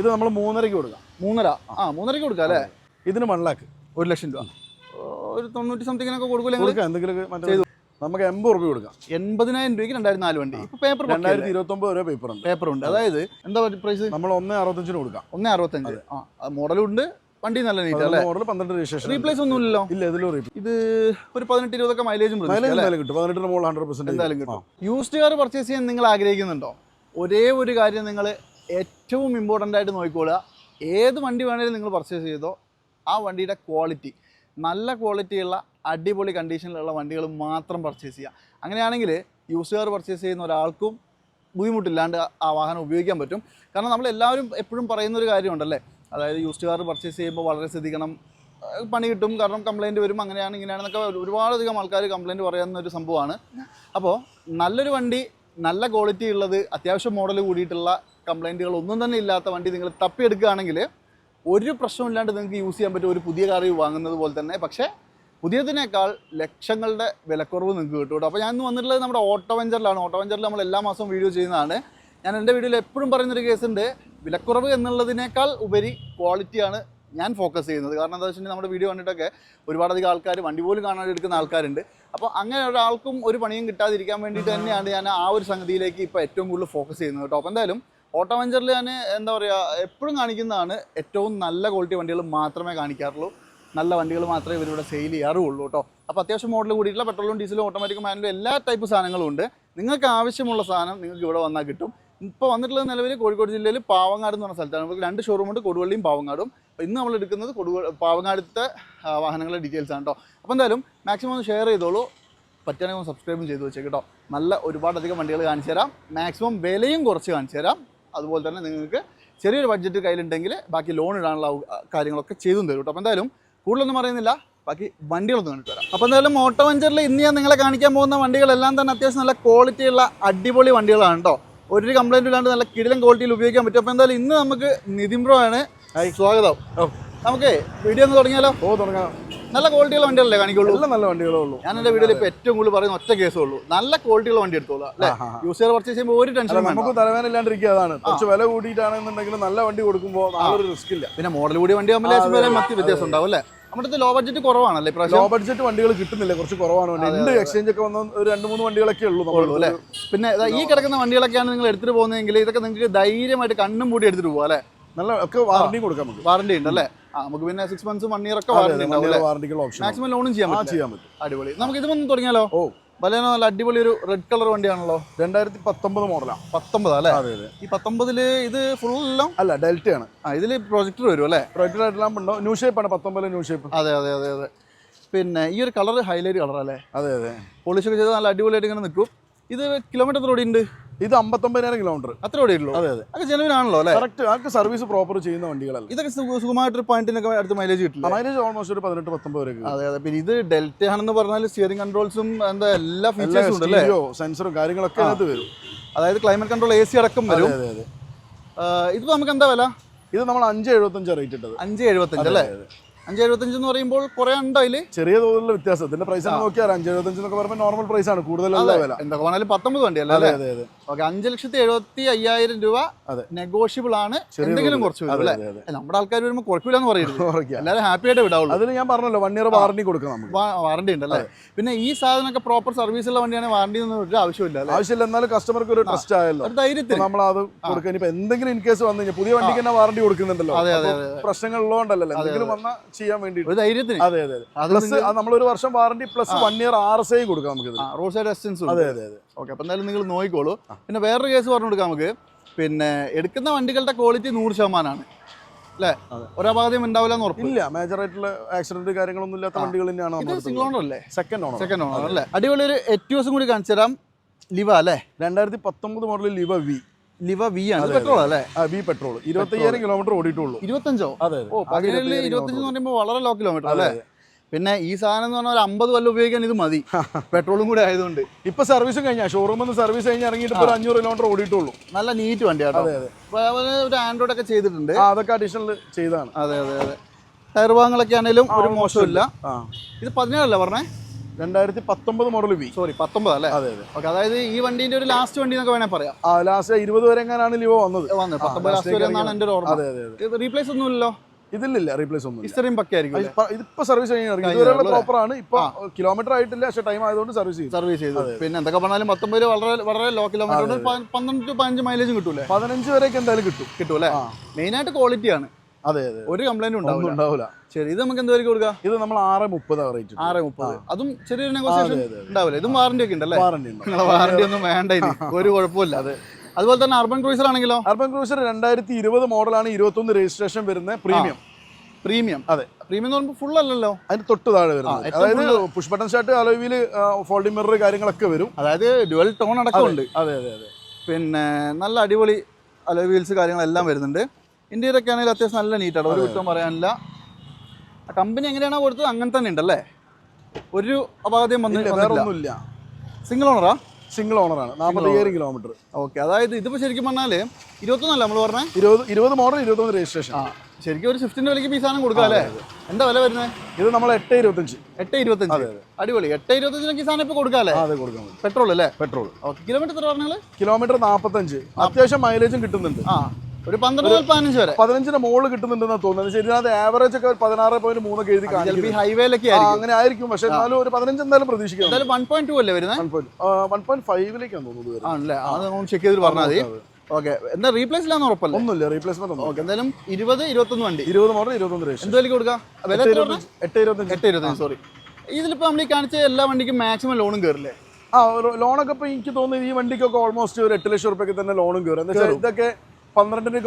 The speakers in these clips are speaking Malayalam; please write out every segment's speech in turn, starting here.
ഇത് നമ്മൾ മൂന്നരയ്ക്ക് കൊടുക്കാം. മൂന്നര. ആ മൂന്നരയ്ക്ക് കൊടുക്കാം അല്ലേ? ഇതിന് വൺ ലാക്ക് ഒരു ലക്ഷം രൂപ. ഒരു തൊണ്ണൂറ്റി സംതിങ്ങിനൊക്കെ കൊടുക്കൂലേ കൊടുക്കാം എന്തെങ്കിലും മറ്റേ നമുക്ക് എൺപത് റുപ്യ കൊടുക്കാം. എൺപതിനായിരം രൂപയ്ക്ക് രണ്ടായിരത്തി നാല് വണ്ടി. ഇപ്പൊ പേപ്പർ രണ്ടായിരത്തി ഇരുപത്തി ഒമ്പത് വരെ പേപ്പർ ഉണ്ട്. പേപ്പർ ഉണ്ട്. അതായത് എന്താ പ്രൈസ് നമ്മൾ ഒന്ന് അറുപത്തഞ്ചിന് കൊടുക്കാം. ഒന്നേ അറുപത്തഞ്ച്. ആ മോഡലും ഉണ്ട്. വണ്ടി നല്ല നീറ്റ് അല്ലേ? മോഡൽ പന്ത്രണ്ട് രജിസ്ട്രേഷൻ റീപ്ലേസ് ഒന്നും ഇല്ലല്ലോ ഇല്ല ഇതിലും ഇത് ഒരു പതിനെട്ട് ഇരുപതൊക്കെ മൈലേജും മൈലേജ് കിട്ടും. പതിനെട്ടിന് മോൾ ഹൺഡ്രഡ് പെർസെന്റ് എന്തായാലും കിട്ടും. യൂസ്ഡ് കാർ പർച്ചേസ് ചെയ്യാൻ നിങ്ങൾ ആഗ്രഹിക്കുന്നുണ്ടോ? ഒരേ ഒരു കാര്യം നിങ്ങൾ ഏറ്റവും ഇമ്പോർട്ടന്റ് ആയിട്ട് നോക്കിക്കോളുക. ഏത് വണ്ടി വേണേലും നിങ്ങൾ പർച്ചേസ് ചെയ്തോ ആ വണ്ടിയുടെ ക്വാളിറ്റി നല്ല ക്വാളിറ്റിയുള്ള അടിപൊളി കണ്ടീഷനിലുള്ള വണ്ടികൾ മാത്രം പർച്ചേസ് ചെയ്യുക. അങ്ങനെയാണെങ്കിൽ യൂസുകാർ കാർ പർച്ചേസ് ചെയ്യുന്ന ഒരാൾക്കും ബുദ്ധിമുട്ടില്ലാണ്ട് ആ വാഹനം ഉപയോഗിക്കാൻ പറ്റും. കാരണം നമ്മൾ എല്ലാവരും എപ്പോഴും പറയുന്ന ഒരു കാര്യമുണ്ടല്ലേ? അതായത് യൂസ്ഡ് കാർ പർച്ചേസ് ചെയ്യുമ്പോൾ വളരെ ശ്രദ്ധിക്കണം. പണി കിട്ടും കാരണം കംപ്ലൈന്റ് വരും അങ്ങനെയാണ് ഇങ്ങനെയാണെന്നൊക്കെ ഒരു- ഒരുപാടധികം ആൾക്കാർ കംപ്ലൈന്റ് പറയുന്ന ഒരു സംഭവമാണ്. അപ്പോൾ നല്ലൊരു വണ്ടി നല്ല ക്വാളിറ്റി ഉള്ളത് അത്യാവശ്യം മോഡൽ കൂടിയിട്ടുള്ള കംപ്ലൈന്റുകൾ ഒന്നും തന്നെ ഇല്ലാത്ത വണ്ടി നിങ്ങൾ തപ്പിയെടുക്കുകയാണെങ്കിൽ ഒരു പ്രശ്നമില്ലാണ്ട് നിങ്ങൾക്ക് യൂസ് ചെയ്യാൻ പറ്റും ഒരു പുതിയ കാർ വാങ്ങുന്നത് പോലെ തന്നെ. പക്ഷേ പുതിയതിനേക്കാൾ ലക്ഷങ്ങളുടെ വിലക്കുറവ് നിങ്ങൾക്ക് കിട്ടും അപ്പോൾ ഞാൻ ഇന്ന് വന്നിട്ടുള്ളത് നമ്മുടെ ഓട്ടോ വെഞ്ചറിലാണ് ഓട്ടോ വെഞ്ചറിൽ നമ്മൾ എല്ലാ മാസവും വീഡിയോ ചെയ്യുന്നതാണ്. ഞാൻ എന്റെ വീഡിയോയിൽ എപ്പോഴും പറയുന്നൊരു കേസുണ്ട് വിലക്കുറവ് എന്നുള്ളതിനേക്കാൾ ഉപരി ക്വാളിറ്റിയാണ് ഞാൻ ഫോക്കസ് ചെയ്യുന്നത്. കാരണം എന്താ വെച്ചിട്ടുണ്ടെങ്കിൽ നമ്മുടെ വീഡിയോ കണ്ടിട്ടൊക്കെ ഒരുപാടധികം ആൾക്കാർ വണ്ടി പോലും കാണാതെ എടുക്കുന്ന ആൾക്കാരുണ്ട്. അപ്പോൾ അങ്ങനെ ഒരാൾക്കും ഒരു പണിയും കിട്ടാതിരിക്കാൻ വേണ്ടിയിട്ട് തന്നെയാണ് ഞാൻ ആ ഒരു സംഗതിയിലേക്ക് ഇപ്പോൾ ഏറ്റവും കൂടുതൽ ഫോക്കസ് ചെയ്യുന്നത് കേട്ടോ. അപ്പോൾ എന്തായാലും ഓട്ടോ വെഞ്ചറിൽ ഞാൻ എന്താ പറയുക എപ്പോഴും കാണിക്കുന്നതാണ് ഏറ്റവും നല്ല ക്വാളിറ്റി വണ്ടികൾ മാത്രമേ കാണിക്കാറുള്ളൂ. നല്ല വണ്ടികൾ മാത്രമേ ഇവരിവിടെ സെയിൽ ചെയ്യാറുള്ളൂ കേട്ടോ അപ്പോൾ അത്യാവശ്യം മോഡൽ കൂടിയിട്ടുള്ള പെട്രോളും ഡീസലും ഓട്ടോമാറ്റിക് മാനുവലും എല്ലാ ടൈപ്പ് സാധനങ്ങളും ഉണ്ട്. നിങ്ങൾക്ക് ആവശ്യമുള്ള സാധനം നിങ്ങൾക്ക് ഇവിടെ വന്നാൽ കിട്ടും. ഇപ്പോൾ വന്നിട്ടുള്ള നിലവിൽ കോഴിക്കോട് ജില്ലയിൽ പാവങ്ങാട് എന്ന് പറഞ്ഞ സ്ഥലത്താണ്. നമുക്ക് രണ്ട് ഷോറൂമുണ്ട് കൊടുവള്ളിയും പാവങ്ങാടും. അപ്പോൾ ഇന്ന് നമ്മൾ എടുക്കുന്നത് കൊടുവ പാവങ്ങാടത്തെ വാഹനങ്ങളുടെ ഡീറ്റെയിൽസ് ആണ് കേട്ടോ അപ്പോൾ എന്തായാലും മാക്സിമം ഒന്ന് ഷെയർ ചെയ്തോളൂ. പറ്റുകയാണെങ്കിൽ സബ്സ്ക്രൈബും ചെയ്ത് വെച്ചേക്ക് കേട്ടോ നല്ല ഒരുപാടധികം വണ്ടികൾ കാണിച്ചു തരാം. മാക്സിമം വിലയും കുറച്ച് കാണിച്ചു തരാം. അതുപോലെ തന്നെ നിങ്ങൾക്ക് ചെറിയൊരു ബഡ്ജറ്റ് കയ്യിലുണ്ടെങ്കിൽ ബാക്കി ലോൺ ഇടാനുള്ള കാര്യങ്ങളൊക്കെ ചെയ്തു തരും കേട്ടോ. അപ്പോൾ എന്തായാലും കൂടുതലൊന്നും പറയുന്നില്ല. ബാക്കി വണ്ടികളൊന്നും കണ്ടിട്ട് വരാം അപ്പോൾ എന്തായാലും ഓട്ടോ വെഞ്ചറിൽ ഇന്ന് ഞാൻ നിങ്ങളെ കാണിക്കാൻ പോകുന്ന വണ്ടികളെല്ലാം തന്നെ അത്യാവശ്യം നല്ല ക്വാളിറ്റിയുള്ള അടിപൊളി വണ്ടികളാണ് കേട്ടോ. ഒരു കംപ്ലൈന്റ് ഇല്ലാണ്ട് നല്ല കിടിലം ക്വാളിറ്റിയിൽ ഉപയോഗിക്കാൻ പറ്റും. അപ്പോൾ എന്തായാലും ഇന്ന് നമുക്ക് നിതിൻ ബ്രോ ആണ്. സ്വാഗതം. നമുക്ക് വീഡിയോ ഒന്ന് തുടങ്ങിയാലോ? ഓ തുടങ്ങാം. നല്ല ക്വാളിറ്റിയുള്ള വണ്ടികളല്ലേ കാണിക്കുള്ളൂ? എല്ലാം നല്ല വണ്ടികളേ ഉള്ളൂ. ഞാൻ എന്റെ വീട്ടിൽ ഇപ്പൊ ഏറ്റവും കൂടുതൽ പറയുന്ന ഒറ്റ കേസേ ഉള്ളൂ. നല്ല ക്വാളിറ്റിയുള്ള വണ്ടി എടുത്തോളൂ അല്ലേ? ആഹാ. യൂസർ പർച്ചേസ് ചെയ്യുമ്പോൾ ഒരു ടെൻഷൻ നമുക്ക് തലവേന ഇല്ലാണ്ടിരിക്കുക അതാണ് കുറച്ച് വില കൂടിയിട്ടാണെന്നുണ്ടെങ്കിൽ നല്ല വണ്ടി കൊടുക്കുമ്പോൾ നാളൊരു റിസ്ക് ഇല്ല. പിന്നെ മോഡൽ കൂടി വണ്ടി ആകുമ്പോൾ മത്തി വ്യത്യാസം ഉണ്ടാവും അല്ലേ? നമ്മുടെ ലോ ബഡ്ജറ്റ് കുറവാണല്ലേ ലോ ബഡ്ജറ്റ് വണ്ടികൾ കിട്ടുന്നില്ല കുറച്ച് കുറവാണ്. രണ്ട് എക്സ്ചേഞ്ച് ഒക്കെ വന്ന ഒരു രണ്ട് മൂന്ന് വണ്ടികളൊക്കെ ഉള്ളൂ അല്ലേ? പിന്നെ ഈ കിടക്കുന്ന വണ്ടികളൊക്കെയാണ് നിങ്ങൾ എടുത്തിട്ട് പോകുന്നതെങ്കിൽ ഇതൊക്കെ നിങ്ങൾക്ക് ധൈര്യമായിട്ട് കണ്ണും മൂടി എടുത്തിട്ട് പോകാം അല്ലേ? നല്ല ഒക്കെ വാറണ്ടിയും കൊടുക്കാം നമുക്ക്. വാറണ്ടി ഉണ്ട് അല്ലേ? ആ നമുക്ക് പിന്നെ സിക്സ് മന്ത്സ് വൺ ഇയർ ഒക്കെ വാറണ്ടി ഉണ്ടാവും അല്ലേ? വാറണ്ടിക്കുള്ള ഓപ്ഷൻ മാക്സിമം ലോണും ചെയ്യാൻ പറ്റും ചെയ്യാൻ പറ്റും. അടിപൊളി. നമുക്ക് ഇത് വന്ന് തുടങ്ങിയാലോ? ഓ. ബലേനോ നല്ല അടിപൊളി ഒരു റെഡ് കളർ വണ്ടിയാണല്ലോ. രണ്ടായിരത്തി പത്തൊമ്പത് മോഡലാണ് പത്തൊമ്പത് അല്ലേ? അതെ അതെ. ഈ പത്തൊമ്പതിൽ ഇത് ഫുള്ളും അല്ല ഡെൽറ്റയാണ് ആ ഇതിൽ പ്രൊജക്ടർ വരും അല്ലേ? പ്രൊജക്ടർ ആയിട്ടെല്ലാം ഉണ്ടോ? ന്യൂ ഷേപ്പ് ആണ് പത്തൊമ്പതിലെ ന്യൂ ഷേപ്പ് അതെ അതെ അതെ അതെ. പിന്നെ ഈ ഒരു കളർ ഹൈലൈറ്റ് കളർ അല്ലേ? അതെ അതെ. പോളിഷ് ഒക്കെ ചെയ്ത് നല്ല അടിപൊളിയായിട്ട് ഇങ്ങനെ നിൽക്കും. ഇത് കിലോമീറ്റർ എത്ര ഓടിയുണ്ട് ഇത് അമ്പത്തൊമ്പതിനായിരം കിലോമീറ്റർ അത്ര ഓടിയുള്ളൂ അതെ അതെ. അത് ജെനുവിൻ ആണല്ലോ അല്ലേ? കറക്റ്റ് ആൾക്ക് സർവീസ് പ്രോപ്പർ ചെയ്യുന്ന വണ്ടികളല്ല. ഇതൊക്കെ സുഖമായിട്ട് സുഖമായിട്ടൊരു പോയിന്റിനൊക്കെ അടുത്ത് മൈലേജ് കിട്ടില്ല? മൈലേജ് ഓൾമോസ്റ്റ് ഒരു പതിനെട്ട് പത്തൊമ്പത് വരെ അതെ അതെ. പിന്നെ ഇത് ഡെൽറ്റ ആണെന്ന് പറഞ്ഞാൽ സ്റ്റിയറിംഗ് കൺട്രോൾസും എന്താ എല്ലാ ഫീച്ചേഴ്സും ഉണ്ട് അല്ലേ? സെൻസറും കാര്യങ്ങളൊക്കെ അതിനകത്ത് വരും. അതായത് ക്ലൈമറ്റ് കൺട്രോൾ എ സി അടക്കം വരും. അതെ അതെ. ഇതിപ്പോൾ ഇത് നമുക്ക് എന്താ വില? ഇത് നമ്മൾ അഞ്ച് എഴുപത്തഞ്ച് റേറ്റ് ഇട്ടത്. അഞ്ച് എഴുപത്തഞ്ച് അല്ലേ. അഞ്ച് എഴുപത്തഞ്ച് എന്ന് പറയുമ്പോൾ കുറെ ഉണ്ടോ അതിൽ? ചെറിയ തോതിലുള്ള വ്യത്യാസം. ഇതിന്റെ പ്രൈസ് നോക്കിയാൽ അഞ്ച് എഴുപത്തഞ്ച് എന്നൊക്കെ പറയുമ്പോൾ നോർമൽ പ്രൈസ് ആണ്. കൂടുതലല്ല വില. എന്തൊക്കെ പറഞ്ഞാലും പത്തൊമ്പത് വണ്ടി അല്ലേ? അതെ അതെ അതെ. ഓക്കെ അഞ്ച് ലക്ഷത്തി എഴുപത്തി അയ്യായിരം രൂപ. അതെ. നെഗോഷ്യബിൾ ആണ്. എന്തെങ്കിലും. കുറച്ച് നമ്മുടെ ആൾക്കാർ വരുമ്പോൾ കുഴപ്പമില്ലെന്ന് എന്ന് പറയരുത് എല്ലാവരും ഹാപ്പി ആയിട്ട് വിടാവുള്ളൂ. അതിൽ ഞാൻ പറഞ്ഞല്ലോ വൺ ഇയർ വാറണ്ടി കൊടുക്കാം നമുക്ക്. വാറണ്ടി ഉണ്ട് അല്ലേ? പിന്നെ ഈ സാധനമൊക്കെ പ്രോപ്പർ സർവീസ് ഉള്ള വണ്ടിയാണ് വാറണ്ടി ഒന്നും ഒരു ആവശ്യമില്ല ആവശ്യമില്ല എന്നാലും കസ്റ്റമർക്ക് ഒരു ട്രസ്റ്റ് ആയല്ലോ. ഒരു ധൈര്യത്തിൽ നമ്മൾ അത് കൊടുക്കാൻ ഇപ്പൊ എന്തെങ്കിലും ഇൻ കേസ് വന്നു കഴിഞ്ഞാൽ പുതിയ വണ്ടിക്ക് തന്നെ വാറണ്ടി കൊടുക്കുന്നുണ്ടല്ലോ. അതെ, അതെ, അപ്പൊ പ്രശ്നങ്ങൾ ഉള്ളതുകൊണ്ടല്ലോ എന്തെങ്കിലും വന്നാൽ ചെയ്യാൻ വേണ്ടി ഒരു ധൈര്യത്തിന്. അതെ അതെ അത്. പ്ലസ് നമ്മളൊരു വർഷം warranty plus one year R S I കൊടുക്കാം നമുക്ക് റോഡ് സൈഡ് അസിസ്റ്റൻസ് അതെ അതെ അതെ. ഓക്കെ അപ്പം എന്തായാലും നിങ്ങൾ നോക്കിക്കോളൂ. പിന്നെ വേറൊരു കേസ് പറഞ്ഞു കൊടുക്കാം നമുക്ക്. പിന്നെ എടുക്കുന്ന വണ്ടികളുടെ ക്വാളിറ്റി നൂറ് ശതമാനമാണ് അല്ലേ? ഒരപാധ്യം ഉണ്ടാവില്ല എന്ന് ഉറപ്പ്. ഇല്ല മേജർ ആയിട്ടുള്ള ആക്സിഡന്റ് കാര്യങ്ങളൊന്നും ഇല്ലാത്ത വണ്ടികൾ തന്നെയാണ് സിംഗിൾ ഓണർ അല്ലേ? സെക്കൻഡ് ഓണർ സെക്കൻഡ് ഓണർ അല്ലേ? അടിപൊളി ഒരു എറ്റ്യൂസും കൂടി കാണിച്ചു തരാം. ലിവ അല്ലേ? രണ്ടായിരത്തി പത്തൊമ്പത് model Liva V Liva V ആണ് പെട്രോൾ അല്ലേ? വി പെട്രോൾ ഇരുപത്തയ്യായിരം കിലോമീറ്റർ ഓടിയിട്ടുള്ളൂ. ഇരുപത്തഞ്ചോ? അതെ ഓ പതിനേഴിൽ ഇരുപത്തഞ്ച് എന്ന് പറയുമ്പോൾ വളരെ ലോ കിലോമീറ്റർ അല്ലേ? പിന്നെ ഈ സാധനം എന്ന് പറഞ്ഞാൽ ഒരു അമ്പത് കൊല്ലം ഉപയോഗിക്കാൻ ഇത് മതി. പെട്രോളും കൂടെ ആയതുകൊണ്ട്. ഇപ്പൊ സർവീസും കഴിഞ്ഞാൽ ഷോറൂമിൽ നിന്ന് സർവീസ് കഴിഞ്ഞ് ഇറങ്ങിയിട്ട് ഒരു അഞ്ഞൂറ് കിലോമീറ്റർ ഓടിയിട്ടുള്ളൂ. നല്ല നീറ്റ് അതെ അപ്പൊ ഒരു ആൻഡ്രോയിഡ് ഒക്കെ ചെയ്തിട്ടുണ്ട്. അതൊക്കെ അഡീഷണൽ ചെയ്താണ്. അതെ അതെ അതെ. ടയർ ഭാഗങ്ങളൊക്കെ ആണെങ്കിലും ഒരു മോശമില്ല. ഇത് പതിനേഴല്ലേ പറഞ്ഞേ? രണ്ടായിരത്തി പത്തൊമ്പത് മോഡൽ വി സോറി പത്തൊമ്പത് അല്ലേ? അതെ അതെ. ഓക്കെ അതായത് ഈ വണ്ടിന്റെ ഒരു ലാസ്റ്റ് വണ്ടി എന്നൊക്കെ വേണേ പറയാം. ലാസ്റ്റ് ഇരുപത് വരെ എങ്ങനെയാണ് ലിവോ വന്നത്? വന്നത്. പത്തൊമ്പത് ലാസ്റ്റ് വരെ എന്നാണ് എന്റെ ഒരു ഓർമ്മ. റീപ്ലേസ് ഒന്നുമില്ലല്ലോ? ഇതിലില്ല റീപ്ലേസ് ഒന്നും. ഇത്രയും പക്കായിരിക്കും ഇപ്പ- ഇതിപ്പോ സർവീസ് ഇതുവരെയുള്ള പ്രോപ്പർ ആണ്. ഇപ്പൊ കിലോമീറ്റർ ആയിട്ടില്ല പക്ഷെ ടൈം ആയതുകൊണ്ട് സർവീസ് ചെയ്തു. സർവീസ് ചെയ്തു. പിന്നെ എന്തൊക്കെ പറഞ്ഞാലും പത്തൊമ്പത് വളരെ വളരെ ലോ കിലോമീറ്റർ പന്ത്രണ്ട് ടു പതിനഞ്ച് മൈലേജും കിട്ടൂലേ? പതിനഞ്ച് വരെയൊക്കെ എന്തായാലും കിട്ടും. കിട്ടും അല്ലേ? ആയിട്ട് ക്വാളിറ്റി ക്വാളിറ്റിയാണ് അതെ അതെ ഒരു കംപ്ലൈന്റും ഉണ്ടാവും ഉണ്ടാവില്ല. ശരി ഇത് നമുക്ക് എന്തുവരെയും കൊടുക്കുക ഇത് നമ്മൾ ആറ് മുപ്പത് റേറ്റ് ആറ് മുപ്പത്. അതും ചെറിയൊരു നെഗോസിയേഷൻ. ഉണ്ടാവില്ല. ഇതും വാറന്റി ഒക്കെ ഉണ്ടല്ലേ? വാറന്റി വാറണ്ടി ഒന്നും വേണ്ട ഒരു കുഴപ്പമില്ല അത്. അതുപോലെ തന്നെ അർബൻ ക്രൂസർ ആണെങ്കിലോ? അർബൻ ക്രൂസർ രണ്ടായിരത്തി ഇരുപത് മോഡലാണ് ഇരുപത്തൊന്ന് രജിസ്ട്രേഷൻ വരുന്നത് പ്രീമിയം പ്രീമിയം അതെ. പ്രീമിയം എന്ന് പറയുമ്പോൾ ഫുൾ അല്ലല്ലോ? അതിന് തൊട്ട് താഴെ വരുന്നത്. അതായത് പുഷ് ബട്ടൺ ഷർട്ട് അലോവിയിൽ ഫോൾഡിംഗ് മിറർ കാര്യങ്ങളൊക്കെ വരും. അതായത് ഡുവൽ ടോൺ അടക്കമുണ്ട്. അതെ അതെ അതെ. പിന്നെ നല്ല അടിപൊളി അലോ വീൽസ് കാര്യങ്ങളെല്ലാം വരുന്നുണ്ട്. ഇന്ത്യയിലൊക്കെ ആണെങ്കിൽ അത്യാവശ്യം നല്ല നീറ്റാണ് ഒരു കുറ്റം പറയാനില്ല. കമ്പനി എങ്ങനെയാണോ കൊടുത്തത്? അങ്ങനെ തന്നെ ഉണ്ടല്ലേ? ഒരു അപാകതയും ഒന്നുമില്ല സിംഗിൾ ഓണറാ സിംഗിൾ ഓണറാണ് നാൽപ്പത്തയ്യായിരം കിലോമീറ്റർ ഓക്കെ അതായത് ഇതിപ്പോൾ ശരിക്കും പറഞ്ഞാൽ ഇരുപത്തൊന്നല്ല നമ്മൾ പറഞ്ഞത് ഇരുപത് ഇരുപത് മോഡൽ ഇരുപത്തൊന്ന് രജിസ്ട്രേഷൻ ആ ശരിക്കും ഒരു സ്വിഫ്റ്റിന്റെ വിലയ്ക്ക് ഈ സാധനം കൊടുക്കാം അല്ലേ? എന്താ വില വരുന്നത് ഇത് നമ്മൾ എട്ട് ഇരുപത്തഞ്ച്. എട്ട് ഇരുപത്തഞ്ച്. അടിപൊളി. എട്ട് ഇരുപത്തഞ്ചിനൊക്കെ ഈ സാധനം ഇപ്പോൾ കൊടുക്കാം അല്ലേ? ആ, അതെ കൊടുക്കാൻ പെട്രോൾ അല്ലേ? പെട്രോൾ ഓക്കെ കിലോമീറ്റർ എത്ര പറഞ്ഞാൽ കിലോമീറ്റർ നാൽപ്പത്തഞ്ച് അത്യാവശ്യം മൈലേജും കിട്ടുന്നുണ്ട്. ആ. ഒരു പന്ത്രണ്ട് പതിനഞ്ച് വരെ. പതിനഞ്ചിന് മുകളിൽ കിട്ടുന്നുണ്ടെന്നാണ് തോന്നുന്നത്. ശരി അത് ആവറേജ് ഒക്കെ ഒരു പതിനാറ് പോയിന്റ് മൂന്നൊക്കെ എഴുതി ചിലപ്പോൾ ഹൈവേയിലൊക്കെ ആയിരിക്കും. അങ്ങനെ ആയിരിക്കും. പക്ഷെ എന്നാലും ഒരു പതിനഞ്ച് എന്തായാലും പ്രതീക്ഷിക്കാം. എന്തായാലും വൺ പോയിന്റ് ടു അല്ലേ വരുന്നത് വൺ പോയിന്റ് ഫൈവിലേക്കാണ് തോന്നുന്നത് വരുന്നത്. ആണല്ലേ? അത് നമ്മൾ ചെക്ക് ചെയ്തിട്ട് പറഞ്ഞാൽ മതി. ഓക്കെ എന്താ റീപ്ലേസ് ഇല്ലാന്ന് ഉറപ്പല്ല? ഒന്നുമില്ല റീപ്ലേസ്മെന്റ് ഓക്കെ എന്തായാലും ഇരുപത് ഇരുപത്തൊന്ന് വണ്ടി. ഇരുപത് മോഡൽ ഇരുപത്തൊന്ന് രൂപ എന്ത് വിലക്ക് കൊടുക്കാം? വില എട്ട്? ഇരുപത്തഞ്ച് എട്ട് ഇരുപത്തഞ്ച്. സോറി ഇതിലിപ്പോൾ നമ്മൾ ഈ കാണിച്ച എല്ലാ വണ്ടിക്കും മാക്സിമം ലോണും കയറില്ലേ ആ ലോണൊക്കെ ഇപ്പൊ എനിക്ക് തോന്നുന്നു ഈ വണ്ടിക്കൊക്കെ ഓൾമോസ്റ്റ് ഒരു എട്ട് ലക്ഷം റുപ്യക്ക് തന്നെ ലോണും കയറും എന്താ വെച്ചാൽ ഇതൊക്കെ പന്ത്രണ്ടിന്